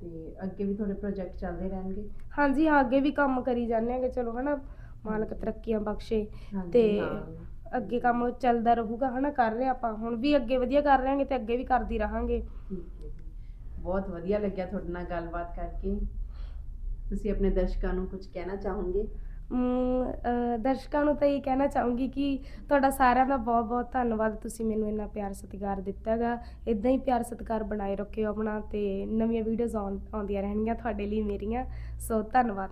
ਤੇ ਅੱਗੇ ਵੀ ਤੁਹਾਡੇ ਪ੍ਰੋਜੈਕਟ ਚੱਲਦੇ ਰਹਿਣਗੇ? ਹਾਂਜੀ ਹਾਂ ਅੱਗੇ ਵੀ ਕੰਮ ਕਰੀ ਜਾਂਦੇ ਆਂਗੇ ਚਲੋ ਹਨਾ? ਮਾਲਕ ਤਰੱਕੀਆਂ ਬਖਸ਼ੇ। ਹਾਂਜੀ, ਤੇ ਹਾਂ। ਅੱਗੇ ਕੰਮ ਚੱਲਦਾ ਰਹੂਗਾ ਹਨਾ? ਕਰ ਰਹੇ ਆਪਾਂ। ਹੁਣ ਵੀ ਅੱਗੇ ਵਧੀਆ ਕਰ ਰਹੇ ਹਾਂਗੇ ਤੇ ਅੱਗੇ ਵੀ ਕਰਦੀ ਰਹਾਂਗੇ। ਠੀਕ ਬਹੁਤ ਵਧੀਆ ਲੱਗਿਆ ਤੁਹਾਡੇ ਨਾਲ ਗੱਲਬਾਤ ਕਰਕੇ। ਤੁਸੀਂ ਆਪਣੇ ਦਰਸ਼ਕਾਂ ਨੂੰ ਕੁਝ ਕਹਿਣਾ ਚਾਹੋਗੇ? ਅਮ, ਅਹ, ਦਰਸ਼ਕਾਂ ਨੂੰ ਤਾਂ ਇਹ ਕਹਿਣਾ ਚਾਹੂੰਗੀ ਕਿ ਤੁਹਾਡਾ ਸਾਰਿਆਂ ਦਾ ਬਹੁਤ ਬਹੁਤ ਧੰਨਵਾਦ। ਤੁਸੀਂ ਮੈਨੂੰ ਇੰਨਾ ਪਿਆਰ ਸਤਿਕਾਰ ਦਿੱਤਾ ਹੈਗਾ ਇਦਾਂ ਹੀ ਪਿਆਰ ਸਤਿਕਾਰ ਬਣਾਏ ਰੱਖਿਓ ਆਪਣਾ ਤੇ ਨਵੀਆਂ ਵੀਡੀਓਜ਼ ਆਉਂਦੀਆਂ ਰਹਿਣਗੀਆਂ ਤੁਹਾਡੇ ਲਈ ਮੇਰੀਆਂ। ਸੋ ਧੰਨਵਾਦ।